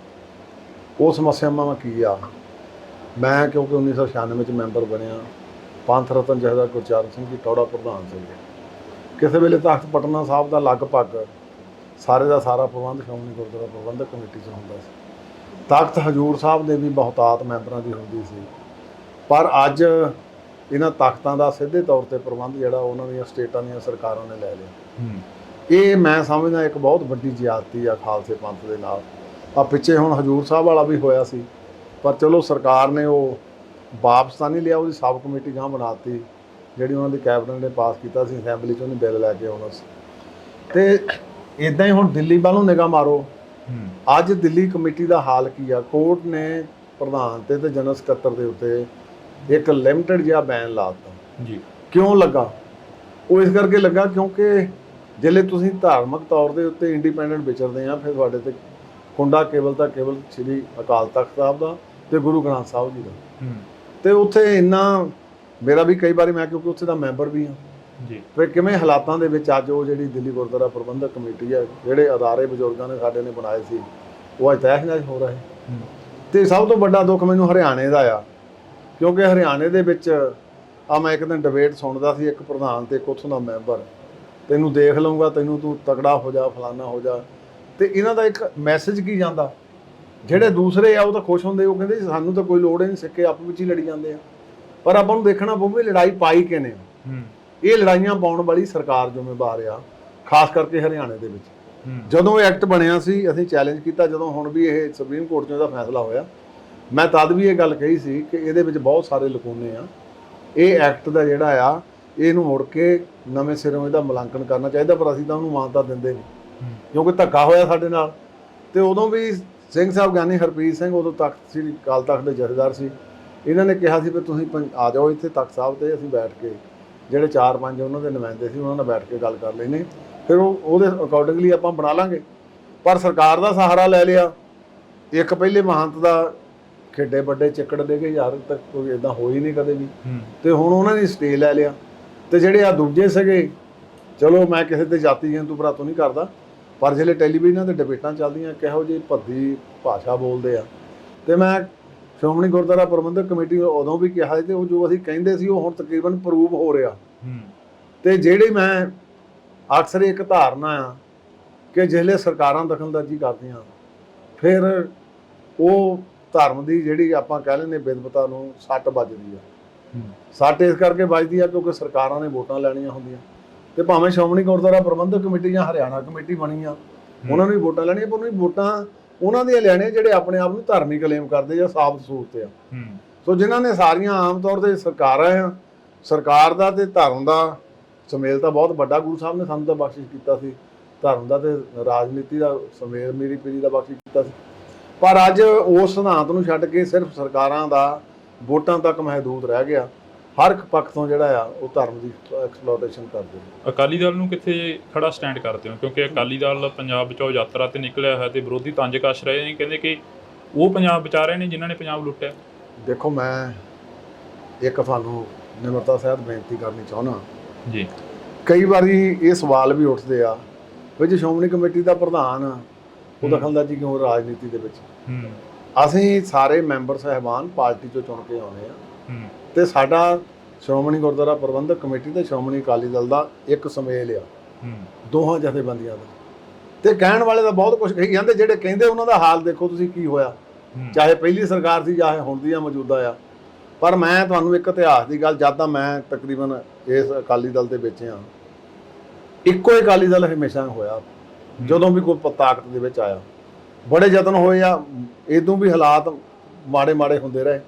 ਉਹ ਸਮੱਸਿਆਵਾਂ ਕੀ ਆ? ਮੈਂ ਕਿਉਂਕਿ 1996 ਵਿੱਚ ਮੈਂਬਰ ਬਣਿਆ। ਪੰਥ ਰਤਨ ਜਹਦਾ ਗੁਰਚਰਨ ਸਿੰਘ ਜੀ ਟੌੜਾ ਪ੍ਰਧਾਨ ਸੀਗੇ ਕਿਸੇ ਵੇਲੇ ਤਖਤ ਪਟਨਾ ਸਾਹਿਬ ਦਾ ਲਗਭਗ ਸਾਰੇ ਦਾ ਸਾਰਾ ਪ੍ਰਬੰਧ ਸ਼੍ਰੋਮਣੀ ਗੁਰਦੁਆਰਾ ਪ੍ਰਬੰਧਕ ਕਮੇਟੀ 'ਚ ਹੁੰਦਾ ਸੀ। ਤਖਤ ਹਜੂਰ ਸਾਹਿਬ ਦੇ ਵੀ ਬਹੁਤਾਤ ਮੈਂਬਰਾਂ ਦੀ ਹੁੰਦੀ ਸੀ। ਪਰ ਅੱਜ ਇਹਨਾਂ ਤਖਤਾਂ ਦਾ ਸਿੱਧੇ ਤੌਰ ਤੇ ਪ੍ਰਬੰਧ ਜਿਹੜਾ ਉਹਨਾਂ ਦੀਆਂ ਸਟੇਟਾਂ ਦੀਆਂ ਸਰਕਾਰਾਂ ਨੇ ਲੈ ਲਿਆ। ਇਹ ਮੈਂ ਸਮਝਦਾ ਇੱਕ ਬਹੁਤ ਵੱਡੀ ਜ਼ਿਆਦਤੀ ਆ ਖਾਲਸੇ ਪੰਥ ਦੇ ਨਾਲ। ਆ ਪਿੱਛੇ ਹੁਣ ਹਜੂਰ ਸਾਹਿਬ ਵਾਲਾ ਵੀ ਹੋਇਆ ਸੀ। ਪਰ ਚਲੋ ਸਰਕਾਰ ਨੇ ਉਹ ਵਾਪਸ ਤਾਂ ਨਹੀਂ ਲਿਆ ਉਹਦੀ ਸਬ ਕਮੇਟੀ ਗਾਂ ਬਣਾਤੀ ਜਿਹੜੀ ਉਹਨਾਂ ਦੀ ਕੈਬਨਿਟ ਨੇ ਪਾਸ ਕੀਤਾ ਸੀ ਅਸੈਂਬਲੀ ਚੋਂ ਉਹਨੇ ਬਿੱਲ ਲੈ ਕੇ ਆਉਣਾ ਸੀ। ਤੇ ਇਦਾਂ ਹੀ ਹੁਣ ਦਿੱਲੀ ਵੱਲ ਨੂੰ ਨਿਗਾਹ ਮਾਰੋ। ਅੱਜ ਦਿੱਲੀ ਕਮੇਟੀ ਦਾ ਹਾਲ ਕੀ ਆ? ਕੋਰਟ ਨੇ ਪ੍ਰਧਾਨ ਤੇ ਤੇ ਜਨਰਲ ਸਕੱਤਰ ਦੇ ਉੱਤੇ ਇੱਕ ਲਿਮਟਿਡ ਜਿਹਾ ਬੈਨ ਲਾਤਾ ਜੀ। ਕਿਉਂ ਲੱਗਾ? ਉਹ ਇਸ ਕਰਕੇ ਲੱਗਾ ਕਿਉਂਕਿ ਜਿਲੇ ਤੁਸੀਂ ਧਾਰਮਿਕ ਤੌਰ ਦੇ ਉੱਤੇ ਇੰਡੀਪੈਂਡੈਂਟ ਵਿਚਰਦੇ ਆ ਫਿਰ ਤੁਹਾਡੇ ਤੇ ਕੁੰਡਾ ਕੇਵਲ ਤਾਂ ਕੇਵਲ ਸ੍ਰੀ ਅਕਾਲ ਤਖਤ ਸਾਹਿਬ ਦਾ ਤੇ ਗੁਰੂ ਗ੍ਰੰਥ ਸਾਹਿਬ ਜੀ ਦਾ। ਤੇ ਉੱਥੇ ਇੰਨਾ ਮੇਰਾ ਵੀ ਕਈ ਵਾਰੀ ਮੈਂ ਕਿਉਂਕਿ ਉੱਥੇ ਦਾ ਮੈਂਬਰ ਵੀ ਹਾਂ। ਜੀ। ਫਿਰ ਕਿਵੇਂ ਹਾਲਾਤਾਂ ਦੇ ਵਿੱਚ ਅੱਜ ਉਹ ਜਿਹੜੀ ਦਿੱਲੀ ਗੁਰਦੁਆਰਾ ਪ੍ਰਬੰਧਕ ਕਮੇਟੀ ਹੈ ਜਿਹੜੇ ਅਦਾਰੇ ਬਜ਼ੁਰਗਾਂ ਨੇ ਸਾਡੇ ਨੇ ਬਣਾਏ ਸੀ ਉਹ ਅੱਜ ਤਹਿਸ-ਨਹਿਸ ਹੋ ਰਹੇ। ਤੇ ਸਭ ਤੋਂ ਵੱਡਾ ਦੁੱਖ ਮੈਨੂੰ ਹਰਿਆਣੇ ਦਾ ਆ ਕਿਉਂਕਿ ਹਰਿਆਣੇ ਦੇ ਵਿੱਚ ਆ ਮੈਂ ਇੱਕ ਦਿਨ ਡਿਬੇਟ ਸੁਣਦਾ ਸੀ ਇੱਕ ਪ੍ਰਧਾਨ ਤੇ ਇੱਕ ਉੱਥੋਂ ਦਾ ਮੈਂਬਰ ਤੈਨੂੰ ਦੇਖ ਲਊਂਗਾ ਤੈਨੂੰ ਤੂੰ ਤਗੜਾ ਹੋ ਜਾ ਫਲਾਨਾ ਹੋ ਜਾ ਤੇ ਇਹਨਾਂ ਦਾ ਇੱਕ ਮੈਸੇਜ ਕੀ ਜਾਂਦਾ? ਜਿਹੜੇ ਦੂਸਰੇ ਆ ਉਹ ਤਾਂ ਖੁਸ਼ ਹੁੰਦੇ ਉਹ ਕਹਿੰਦੇ ਸਾਨੂੰ ਤਾਂ ਕੋਈ ਲੋੜ ਹੀ ਨਹੀਂ ਸਿੱਕੇ ਆਪ ਵਿੱਚ ਹੀ ਲੜੀ ਜਾਂਦੇ ਆ। ਪਰ ਆਪਾਂ ਨੂੰ ਦੇਖਣਾ ਪਊ ਵੀ ਲੜਾਈ ਪਾਈ ਕਿਨੇ ਹੂੰ। ਇਹ ਲੜਾਈਆਂ ਪਾਉਣ ਵਾਲੀ ਸਰਕਾਰ ਜ਼ਿੰਮੇਵਾਰ ਆ ਖਾਸ ਕਰਕੇ ਹਰਿਆਣੇ ਦੇ ਵਿੱਚ। ਜਦੋਂ ਇਹ ਐਕਟ ਬਣਿਆ ਸੀ ਅਸੀਂ ਚੈਲੰਜ ਕੀਤਾ ਜਦੋਂ ਹੁਣ ਵੀ ਇਹ ਸੁਪਰੀਮ ਕੋਰਟ 'ਚ ਇਹਦਾ ਫੈਸਲਾ ਹੋਇਆ ਮੈਂ ਤਦ ਵੀ ਇਹ ਗੱਲ ਕਹੀ ਸੀ ਕਿ ਇਹਦੇ ਵਿੱਚ ਬਹੁਤ ਸਾਰੇ ਲਕੂਨੇ ਆ। ਇਹ ਐਕਟ ਦਾ ਜਿਹੜਾ ਆ ਇਹਨੂੰ ਮੁੜ ਕੇ ਨਵੇਂ ਸਿਰੋਂ ਇਹਦਾ ਮੁਲਾਂਕਣ ਕਰਨਾ ਚਾਹੀਦਾ ਪਰ ਅਸੀਂ ਤਾਂ ਉਹਨੂੰ ਮਾਨਤਾ ਦਿੰਦੇ ਨਹੀਂ। ਕਿਉਂਕਿ ਧੱਕਾ ਹੋਇਆ ਸਾਡੇ ਨਾਲ। ਤੇ ਉਦੋਂ ਵੀ ਸਿੰਘ ਸਾਹਿਬ ਗਿਆਨੀ ਹਰਪ੍ਰੀਤ ਸਿੰਘ ਉਦੋਂ ਤਖਤ ਸ੍ਰੀ ਅਕਾਲ ਤਖਤ ਦੇ ਜਥੇਦਾਰ ਸੀ। ਇਹਨਾਂ ਨੇ ਕਿਹਾ ਸੀ ਵੀ ਤੁਸੀਂ ਆ ਜਾਓ ਇੱਥੇ ਤਖਤ ਸਾਹਿਬ ਤੇ ਅਸੀਂ ਬੈਠ ਕੇ ਜਿਹੜੇ ਚਾਰ ਪੰਜ ਉਹਨਾਂ ਦੇ ਨੁਮਾਇੰਦੇ ਸੀ ਉਹਨਾਂ ਨਾਲ ਬੈਠ ਕੇ ਗੱਲ ਕਰ ਲੈਨੇ ਫਿਰ ਉਹ ਉਹਦੇ ਅਕੋਰਡਿੰਗਲੀ ਆਪਾਂ ਬਣਾ ਲਾਂਗੇ। ਪਰ ਸਰਕਾਰ ਦਾ ਸਹਾਰਾ ਲੈ ਲਿਆ। ਇੱਕ ਪਹਿਲੇ ਮਹੰਤ ਦਾ ਖੇਡੇ ਵੱਡੇ ਚੱਕੜ ਦੇ ਕੇ ਯਾਰ ਤੱਕ ਕੋਈ ਇਦਾਂ ਹੋਈ ਨਹੀਂ ਕਦੇ ਵੀ। ਹੂੰ। ਤੇ ਹੁਣ ਉਹਨਾਂ ਨੇ ਸਟੇ ਲੈ ਲਿਆ। ਤੇ ਜਿਹੜੇ ਆ ਦੂਜੇ ਸੀਗੇ ਚਲੋ ਮੈਂ ਕਿਸੇ ਤੇ ਜਾਤੀ ਜੰਤੂ ਭਰਾਤੋਂ ਨਹੀਂ ਕਰਦਾ। ਪਰ ਜਿਹੜੇ ਟੈਲੀਵਿਜ਼ਨਾਂ ਤੇ ਡਿਬੇਟਾਂ ਚੱਲਦੀਆਂ ਕਿਹੋ ਜਿਹੀ ਭੱਦੀ ਭਾਸ਼ਾ ਬੋਲਦੇ ਆ। ਤੇ ਮੈਂ ਸ਼੍ਰੋਮਣੀ ਗੁਰਦੁਆਰਾ ਪ੍ਰਬੰਧਕ ਕਮੇਟੀ ਨੂੰ ਉਦੋਂ ਵੀ ਕਿਹਾ ਸੀ ਤੇ ਉਹ ਜੋ ਅਸੀਂ ਕਹਿੰਦੇ ਸੀ ਉਹ ਹੁਣ ਤਕਰੀਬਨ ਪ੍ਰੂਵ ਹੋ ਰਿਹਾ। ਹੂੰ। ਤੇ ਜਿਹੜੀ ਮੈਂ ਅਕਸਰ ਇੱਕ ਧਾਰਨਾ ਆ ਕਿ ਜਿਹੜੇ ਸਰਕਾਰਾਂ ਦਖਲਅੰਦਾਜ਼ੀ ਕਰਦੀਆਂ ਫਿਰ ਉਹ ਧਰਮ ਦੀ ਜਿਹੜੀ ਆਪਾਂ ਕਹਿ ਲੈਂਦੇ ਵਿਦਵਤਾ ਨੂੰ ਸੱਟ ਵੱਜਦੀ ਆ। ਸੱਟ ਇਸ ਕਰਕੇ ਵੱਜਦੀ ਆ ਕਿਉਂਕਿ ਸਰਕਾਰਾਂ ਨੇ ਵੋਟਾਂ ਲੈਣੀਆਂ ਹੁੰਦੀਆਂ। ਤੇ ਭਾਵੇਂ ਸ਼੍ਰੋਮਣੀ ਗੁਰਦੁਆਰਾ ਪ੍ਰਬੰਧਕ ਕਮੇਟੀ ਜਾਂ ਹਰਿਆਣਾ ਕਮੇਟੀ ਬਣੀ ਆ ਉਹਨਾਂ ਨੂੰ ਵੀ ਵੋਟਾਂ ਲੈਣੀਆਂ ਪਰ ਉਹਨਾਂ ਦੀ ਵੋਟਾਂ ਉਹਨਾਂ ਦੀਆਂ ਲੈਣੀਆਂ ਜਿਹੜੇ ਆਪਣੇ ਆਪ ਨੂੰ ਧਾਰਮਿਕ ਕਲੇਮ ਕਰਦੇ ਜਾਂ ਸਾਬਤ ਸੂਰਤ ਆ। ਸੋ ਜਿਨ੍ਹਾਂ ਨੇ ਸਾਰੀਆਂ ਆਮ ਤੌਰ ਤੇ ਸਰਕਾਰਾਂ ਆ ਸਰਕਾਰ ਦਾ ਤੇ ਧਰਮ ਦਾ ਸੁਮੇਲ ਤਾਂ ਬਹੁਤ ਵੱਡਾ ਗੁਰੂ ਸਾਹਿਬ ਨੇ ਸਾਨੂੰ ਤਾਂ ਬਖਸ਼ਿਸ਼ ਕੀਤਾ ਸੀ। ਧਰਮ ਦਾ ਤੇ ਰਾਜਨੀਤੀ ਦਾ ਸੁਮੇਲ ਮੇਰੀ ਪੀਰੀ ਦਾ ਬਖਸ਼ਿਸ਼ ਕੀਤਾ ਸੀ। ਪਰ ਅੱਜ ਉਸ ਸਿਧਾਂਤ ਨੂੰ ਛੱਡ ਕੇ ਸਿਰਫ ਸਰਕਾਰਾਂ ਦਾ ਵੋਟਾਂ ਤੱਕ ਮਹਦੂਦ ਰਹਿ ਗਿਆ। ਹਰ ਇੱਕ ਪੱਖ ਤੋਂ ਜਿਹੜਾ ਆ ਉਹ ਧਰਮ ਦੀ ਐਕਸਪਲੋਇਟੇਸ਼ਨ ਕਰਦੇ ਨੇ। ਅਕਾਲੀ ਦਲ ਨੂੰ ਕਿੱਥੇ ਖੜਾ ਸਟੈਂਡ ਕਰਦੇ ਹੋ? ਕਿਉਂਕਿ ਅਕਾਲੀ ਦਲ ਪੰਜਾਬ ਬਚਾਓ ਯਾਤਰਾ ਤੇ ਨਿਕਲਿਆ ਹੈ ਤੇ ਵਿਰੋਧੀ ਤੰਜ ਕੱਸ ਰਹੇ ਨੇ ਕਹਿੰਦੇ ਕਿ ਉਹ ਪੰਜਾਬ ਬਚਾ ਰਹੇ ਨੇ ਜਿਨ੍ਹਾਂ ਨੇ ਪੰਜਾਬ ਲੁੱਟਿਆ। ਦੇਖੋ ਮੈਂ ਇੱਕ ਤੁਹਾਨੂੰ ਨਿਮਰਤਾ ਸਹਿਤ ਬੇਨਤੀ ਕਰਨੀ ਚਾਹੁੰਦਾ। ਜੀ। ਕਈ ਵਾਰੀ ਇਹ ਸਵਾਲ ਵੀ ਉੱਠਦੇ ਆ ਵੀ ਜੇ ਸ਼੍ਰੋਮਣੀ ਕਮੇਟੀ ਦਾ ਪ੍ਰਧਾਨ ਉਹ। ਦਖਲਅੰਦਾਜ਼ੀ ਕਿਉਂ ਰਾਜਨੀਤੀ ਦੇ ਵਿੱਚ। ਅਸੀਂ ਸਾਰੇ ਮੈਂਬਰ ਸਹਿਬਾਨ ਪਾਰਟੀ ਚੋਂ ਚੁਣ ਕੇ ਆਉਂਦੇ ਆ। ਹੂੰ। ਤੇ ਸਾਡਾ ਸ਼੍ਰੋਮਣੀ ਗੁਰਦੁਆਰਾ ਪ੍ਰਬੰਧਕ ਕਮੇਟੀ ਤੇ ਸ਼੍ਰੋਮਣੀ ਅਕਾਲੀ ਦਲ ਦਾ ਇੱਕ ਸਮੇਲ ਆ। ਦੋਹਾਂ ਜਥੇਬੰਦੀਆਂ ਦਾ। ਤੇ ਕਹਿਣ ਵਾਲੇ ਤਾਂ ਬਹੁਤ ਕੁਝ ਕਹੀ ਜਾਂਦੇ ਜਿਹੜੇ ਕਹਿੰਦੇ ਉਹਨਾਂ ਦਾ ਹਾਲ ਦੇਖੋ ਤੁਸੀਂ ਕੀ ਹੋਇਆ। ਚਾਹੇ ਪਹਿਲੀ ਸਰਕਾਰ ਸੀ ਚਾਹੇ ਹੁਣ ਦੀ ਆ ਮੌਜੂਦਾ ਆ। ਪਰ ਮੈਂ ਤੁਹਾਨੂੰ ਇੱਕ ਇਤਿਹਾਸ ਦੀ ਗੱਲ ਜਦ ਦਾ ਮੈਂ ਤਕਰੀਬਨ ਇਸ ਅਕਾਲੀ ਦਲ ਦੇ ਵਿੱਚ ਆ। ਇੱਕੋ ਹੀ ਅਕਾਲੀ ਦਲ ਹਮੇਸ਼ਾ ਹੋਇਆ। ਜਦੋਂ ਵੀ ਕੋਈ ਤਾਕਤ ਦੇ ਵਿੱਚ ਆਇਆ। ਬੜੇ ਯਤਨ ਹੋਏ ਆ। ਇਦੋਂ ਵੀ ਹਾਲਾਤ ਮਾੜੇ ਮਾੜੇ ਹੁੰਦੇ ਰਹੇ।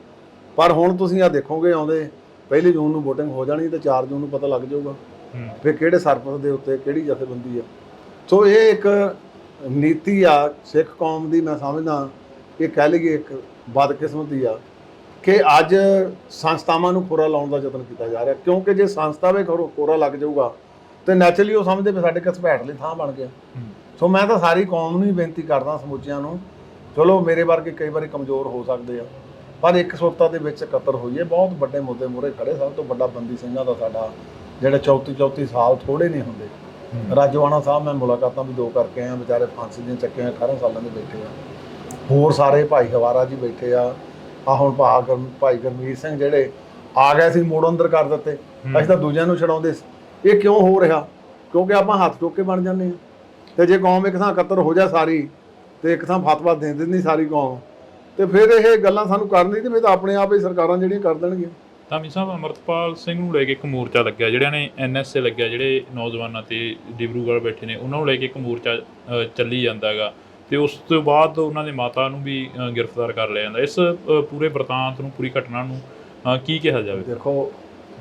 ਪਰ ਹੁਣ ਤੁਸੀਂ ਆ ਦੇਖੋਗੇ ਆਉਂਦੇ ਪਹਿਲੀ ਜੂਨ ਨੂੰ VOTING ਹੋ ਜਾਣੀ ਤੇ 4 ਜੂਨ ਨੂੰ ਪਤਾ ਲੱਗ ਜਾਊਗਾ ਫਿਰ ਕਿਹੜੇ ਸਰਪਸ ਦੇ ਉੱਤੇ ਕਿਹੜੀ ਜਥੇਬੰਦੀ ਆ। ਸੋ ਇਹ ਇੱਕ ਨੀਤੀ ਆ ਸਿੱਖ ਕੌਮ ਦੀ ਮੈਂ ਸਮਝਦਾ ਇਹ ਕਹਿ ਲਈਏ ਇੱਕ ਬਦਕਿਸਮਤੀ ਆ ਕਿ ਅੱਜ ਸੰਸਥਾਵਾਂ ਨੂੰ ਖੋਰਾ ਲਾਉਣ ਦਾ ਯਤਨ ਕੀਤਾ ਜਾ ਰਿਹਾ। ਕਿਉਂਕਿ ਜੇ ਸੰਸਥਾ ਵੇ ਖੋਰਾ ਖੋਰਾ ਲੱਗ ਜਾਊਗਾ ਤੇ ਨੈਚੁਰਲੀ ਉਹ ਸਮਝਦੇ ਵੀ ਸਾਡੇ ਘਸਪੈਠ ਲਈ ਥਾਂ ਬਣ ਗਿਆ। ਸੋ ਮੈਂ ਤਾਂ ਸਾਰੀ ਕੌਮ ਨੂੰ ਹੀ ਬੇਨਤੀ ਕਰਦਾ ਸਮੁੱਚਿਆਂ ਨੂੰ ਚਲੋ ਮੇਰੇ ਵਰਗੇ ਕਈ ਵਾਰੀ ਕਮਜ਼ੋਰ ਹੋ ਸਕਦੇ ਆ। ਪਰ ਇੱਕ ਸੁਰਤਾ ਦੇ ਵਿੱਚ ਇਕੱਤਰ ਹੋਈਏ ਬਹੁਤ ਵੱਡੇ ਮੁੱਦੇ ਮੂਹਰੇ ਖੜੇ। ਸਭ ਤੋਂ ਵੱਡਾ ਬੰਦੀ ਸਿੰਘਾਂ ਦਾ ਸਾਡਾ ਜਿਹੜਾ 34 34 ਸਾਲ ਥੋੜੇ ਨਹੀਂ ਹੁੰਦੇ। ਰਾਜਵਾਨਾ ਸਾਹਿਬ ਮੈਂ ਮੁਲਾਕਾਤਾਂ ਵੀ ਦੋ ਕਰਕੇ ਆਇਆ। ਵਿਚਾਰੇ ਫਾਂਸੀ ਦੀਆਂ ਚੱਕੀਆਂ 18 ਸਾਲਾਂ ਦੇ ਬੈਠੇ ਆ। ਹੋਰ ਸਾਰੇ ਭਾਈ ਹਵਾਰਾ ਜੀ ਬੈਠੇ ਆ। ਆ ਹੁਣ ਭਾ ਗੁਰ- ਭਾਈ ਗੁਰਮੀਤ ਸਿੰਘ ਜਿਹੜੇ ਆ ਗਏ ਸੀ ਮੋੜ ਅੰਦਰ ਕਰ ਦਿੱਤੇ। ਅਸੀਂ ਤਾਂ ਦੂਜਿਆਂ ਨੂੰ ਛਡਾਉਂਦੇ ਸੀ। ਇਹ ਕਿਉਂ ਹੋ ਰਿਹਾ? ਕਿਉਂਕਿ ਆਪਾਂ ਹੱਥ ਚੁੱਕ ਕੇ ਬਣ ਜਾਂਦੇ ਆ। ਤੇ ਜੇ ਕੌਮ ਇੱਕ ਥਾਂ ਇਕੱਤਰ ਹੋ ਜਾ ਸਾਰੀ ਤੇ ਇੱਕ ਥਾਂ ਫਤਵਾ ਦੇ ਦਿੰਦੀ ਸਾਰੀ ਕੌਮ। ਤੇ ਫਿਰ ਇਹ ਗੱਲਾਂ ਸਾਨੂੰ ਕਰਨੀ ਤੇ ਫਿਰ ਤਾਂ ਆਪਣੇ ਆਪ ਹੀ ਸਰਕਾਰਾਂ ਜਿਹੜੀਆਂ ਕਰ ਦੇਣਗੀਆਂ। ਧਾਮੀ ਸਾਹਿਬ ਅਮਰਤਪਾਲ ਸਿੰਘ ਨੂੰ ਲੈ ਕੇ ਇੱਕ ਮੋਰਚਾ ਲੱਗਿਆ ਜਿਹੜਿਆਂ ਨੇ ਐਨਐਸਏ ਲੱਗਿਆ ਜਿਹੜੇ ਨੌਜਵਾਨਾਂ ਤੇ ਡਿਬਰੂਗੜ੍ਹ ਬੈਠੇ ਨੇ ਉਹਨਾਂ ਨੂੰ ਲੈ ਕੇ ਇੱਕ ਮੋਰਚਾ ਚੱਲੀ ਜਾਂਦਾ ਹੈਗਾ। ਤੇ ਉਸ ਤੋਂ ਬਾਅਦ ਉਹਨਾਂ ਦੇ ਮਾਤਾ ਨੂੰ ਵੀ ਗ੍ਰਿਫਤਾਰ ਕਰ ਲਿਆ ਜਾਂਦਾ। ਇਸ ਪੂਰੇ ਵਰਤਾਂਤ ਨੂੰ ਪੂਰੀ ਘਟਨਾ ਨੂੰ ਕੀ ਕਿਹਾ ਜਾਵੇ? ਦੇਖੋ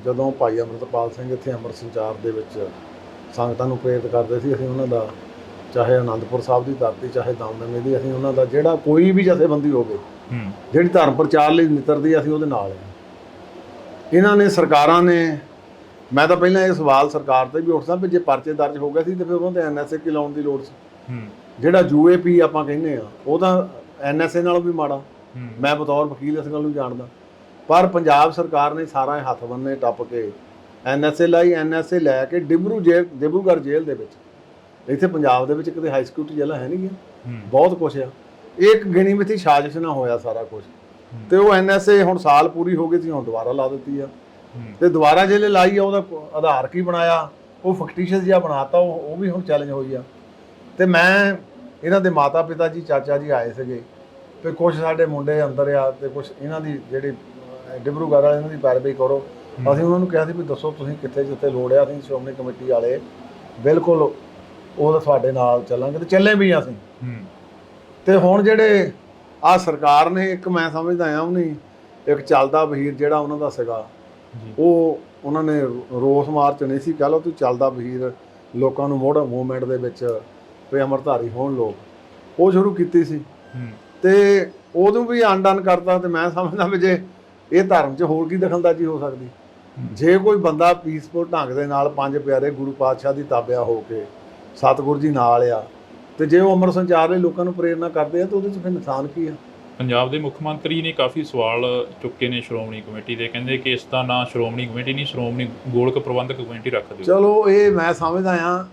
ਜਦੋਂ ਭਾਈ ਅਮਰਤਪਾਲ ਸਿੰਘ ਇੱਥੇ ਅੰਮ੍ਰਿਤ ਸੰਚਾਰ ਦੇ ਵਿੱਚ ਸੰਗਤਾਂ ਨੂੰ ਪ੍ਰੇਰਿਤ ਕਰਦੇ ਸੀ ਅਸੀਂ ਉਹਨਾਂ ਦਾ ਚਾਹੇ ਆਨੰਦਪੁਰ ਸਾਹਿਬ ਦੀ ਧਰਤੀ ਚਾਹੇ ਦਮਦਮੇ ਦੀ ਅਸੀਂ ਉਹਨਾਂ ਦਾ ਜਿਹੜਾ ਕੋਈ ਵੀ ਜਥੇਬੰਦੀ ਹੋਵੇ ਜਿਹੜੀ ਧਰਮ ਪ੍ਰਚਾਰ ਲਈ ਨਿਤਰਦੀ ਅਸੀਂ ਉਹਦੇ ਨਾਲ ਹਾਂ। ਇਹਨਾਂ ਨੇ ਸਰਕਾਰਾਂ ਨੇ ਮੈਂ ਤਾਂ ਪਹਿਲਾਂ ਇਹ ਸਵਾਲ ਸਰਕਾਰ ਤੇ ਵੀ ਉੱਠਦਾ ਵੀ ਜੇ ਪਰਚੇ ਦਰਜ ਹੋ ਗਏ ਸੀ ਤੇ ਫਿਰ ਉਹਨਾਂ ਤੇ ਐਨਐਸਏ ਕੀ ਲਾਉਣ ਦੀ ਲੋੜ ਸੀ। ਜਿਹੜਾ ਯੂਏਪੀ ਆਪਾਂ ਕਹਿੰਦੇ ਆ ਉਹ ਤਾਂ ਐਨਐਸਏ ਨਾਲੋਂ ਵੀ ਮਾੜਾ। ਮੈਂ ਬਤੌਰ ਵਕੀਲ ਇਸ ਗੱਲ ਨੂੰ ਜਾਣਦਾ। ਪਰ ਪੰਜਾਬ ਸਰਕਾਰ ਨੇ ਸਾਰਾ ਹੱਥ ਬੰਨੇ ਟੱਪ ਕੇ ਐਨਐਸਏ ਲਈ ਐਨਐਸਏ ਲੈ ਕੇ ਡਿਬਰੂ ਜੇਲ੍ਹ ਡਿਬਰੂਗੜ੍ਹ ਜੇਲ੍ਹ ਦੇ ਵਿੱਚ। ਇੱਥੇ ਪੰਜਾਬ ਦੇ ਵਿੱਚ ਕਿਤੇ ਹਾਈ ਸਿਕਿਉਰਿਟੀ ਜੇਲ੍ਹਾਂ ਹੈ ਨਹੀਂ ਗਿਆ ਬਹੁਤ ਕੁਛ ਆ। ਇਹ ਇੱਕ ਗਿਣੀ ਮਿਥੀ ਸਾਜ਼ਿਸ਼ ਨਾਲ ਹੋਇਆ ਸਾਰਾ ਕੁਝ ਤੇ ਉਹ ਐਨਐਸਏ ਹੁਣ ਸਾਲ ਪੂਰੀ ਹੋ ਗਈ ਸੀ ਹੁਣ ਦੁਬਾਰਾ ਲਾ ਦਿੱਤੀ ਆ। ਤੇ ਦੁਬਾਰਾ ਜਿਹੜੇ ਲਾਈ ਆ ਉਹਦਾ ਆਧਾਰ ਕੀ ਬਣਾਇਆ? ਉਹ ਫਕਟੀਸ਼ੀਅਸ ਜਿਹਾ ਬਣਾਤਾ ਉਹ ਉਹ ਵੀ ਹੁਣ ਚੈਲੰਜ ਹੋਈ ਆ। ਤੇ ਮੈਂ ਇਹਨਾਂ ਦੇ ਮਾਤਾ ਪਿਤਾ ਜੀ ਚਾਚਾ ਜੀ ਆਏ ਸੀਗੇ। ਤੇ ਕੁਝ ਸਾਡੇ ਮੁੰਡੇ ਅੰਦਰ ਆ ਤੇ ਕੁਝ ਇਹਨਾਂ ਦੀ ਜਿਹੜੀ ਡਿਬਰੂਗੜ੍ਹ ਵਾਲੇ ਇਹਨਾਂ ਦੀ ਪੈਰਵੀ ਕਰੋ। ਅਸੀਂ ਉਹਨਾਂ ਨੂੰ ਕਿਹਾ ਸੀ ਵੀ ਦੱਸੋ ਤੁਸੀਂ ਕਿੱਥੇ ਜਿੱਥੇ ਲੋੜ ਆ ਅਸੀਂ ਸ਼੍ਰੋਮਣੀ ਕਮੇਟੀ ਵਾਲੇ। ਬਿਲਕੁਲ ਉਹ ਤੁਹਾਡੇ ਨਾਲ ਚੱਲਾਂਗੇ ਤੇ ਚੱਲੇ ਵੀ ਅਸੀਂ। ਹੂੰ ਤੇ ਹੁਣ ਜਿਹੜੇ ਆ ਸਰਕਾਰ ਨੇ ਇੱਕ ਮੈਂ ਸਮਝਦਾ ਆ ਉਹਨੇ ਇੱਕ ਚੱਲਦਾ ਵਹੀਰ ਜਿਹੜਾ ਉਹਨਾਂ ਦਾ ਸੀਗਾ ਉਹ ਉਹਨਾਂ ਨੇ ਰੋਸ ਮਾਰਚ ਨਹੀਂ ਸੀ ਕਹ ਲਓ ਤੂੰ ਚੱਲਦਾ ਵਹੀਰ ਲੋਕਾਂ ਨੂੰ ਮੋੜ ਮੂਵਮੈਂਟ ਦੇ ਵਿੱਚ ਵੀ ਅਮਰਧਾਰੀ ਹੋਣ ਲੋਕ। ਉਹ ਸ਼ੁਰੂ ਕੀਤੀ ਸੀ। ਤੇ ਉਦੋਂ ਵੀ ਅਨਡਨ ਕਰਤਾ ਤੇ ਮੈਂ ਸਮਝਦਾ ਵੀ ਜੇ ਇਹ ਧਰਮ 'ਚ ਹੋਰ ਕੀ ਦਖਲਅੰਦਾਜ਼ੀ ਹੋ ਸਕਦੀ। ਜੇ ਕੋਈ ਬੰਦਾ ਪੀਸਫੁਲ ਢੰਗ ਦੇ ਨਾਲ ਪੰਜ ਪਿਆਰੇ ਗੁਰੂ ਪਾਤਸ਼ਾਹ ਦੀ ਤਾਬਿਆ ਹੋ ਕੇ ਸਤਿਗੁਰੂ ਜੀ ਨਾਲ ਆ। ਤੇ ਜੇ ਉਹ ਅੰਮ੍ਰਿਤ ਸੰਚਾਰ ਲਈ ਲੋਕਾਂ ਨੂੰ ਪ੍ਰੇਰਨਾ ਕਰਦੇ ਆ ਤਾਂ ਉਹਦੇ 'ਚ ਫਿਰ ਨੁਕਸਾਨ ਕੀ ਆ? ਪੰਜਾਬ ਦੇ ਮੁੱਖ ਮੰਤਰੀ ਨੇ ਕਾਫੀ ਸਵਾਲ ਚੁੱਕੇ ਨੇ ਸ਼੍ਰੋਮਣੀ ਕਮੇਟੀ ਦੇ। ਕਹਿੰਦੇ ਕਿ ਇਸ ਦਾ ਨਾਂ ਸ਼੍ਰੋਮਣੀ ਕਮੇਟੀ ਨਹੀਂ ਸ਼੍ਰੋਮਣੀ ਗੋਲਕ ਪ੍ਰਬੰਧਕ ਕਮੇਟੀ ਰੱਖ ਦਿਓ। ਚਲੋ ਇਹ ਮੈਂ ਸਮਝਦਾ ਆ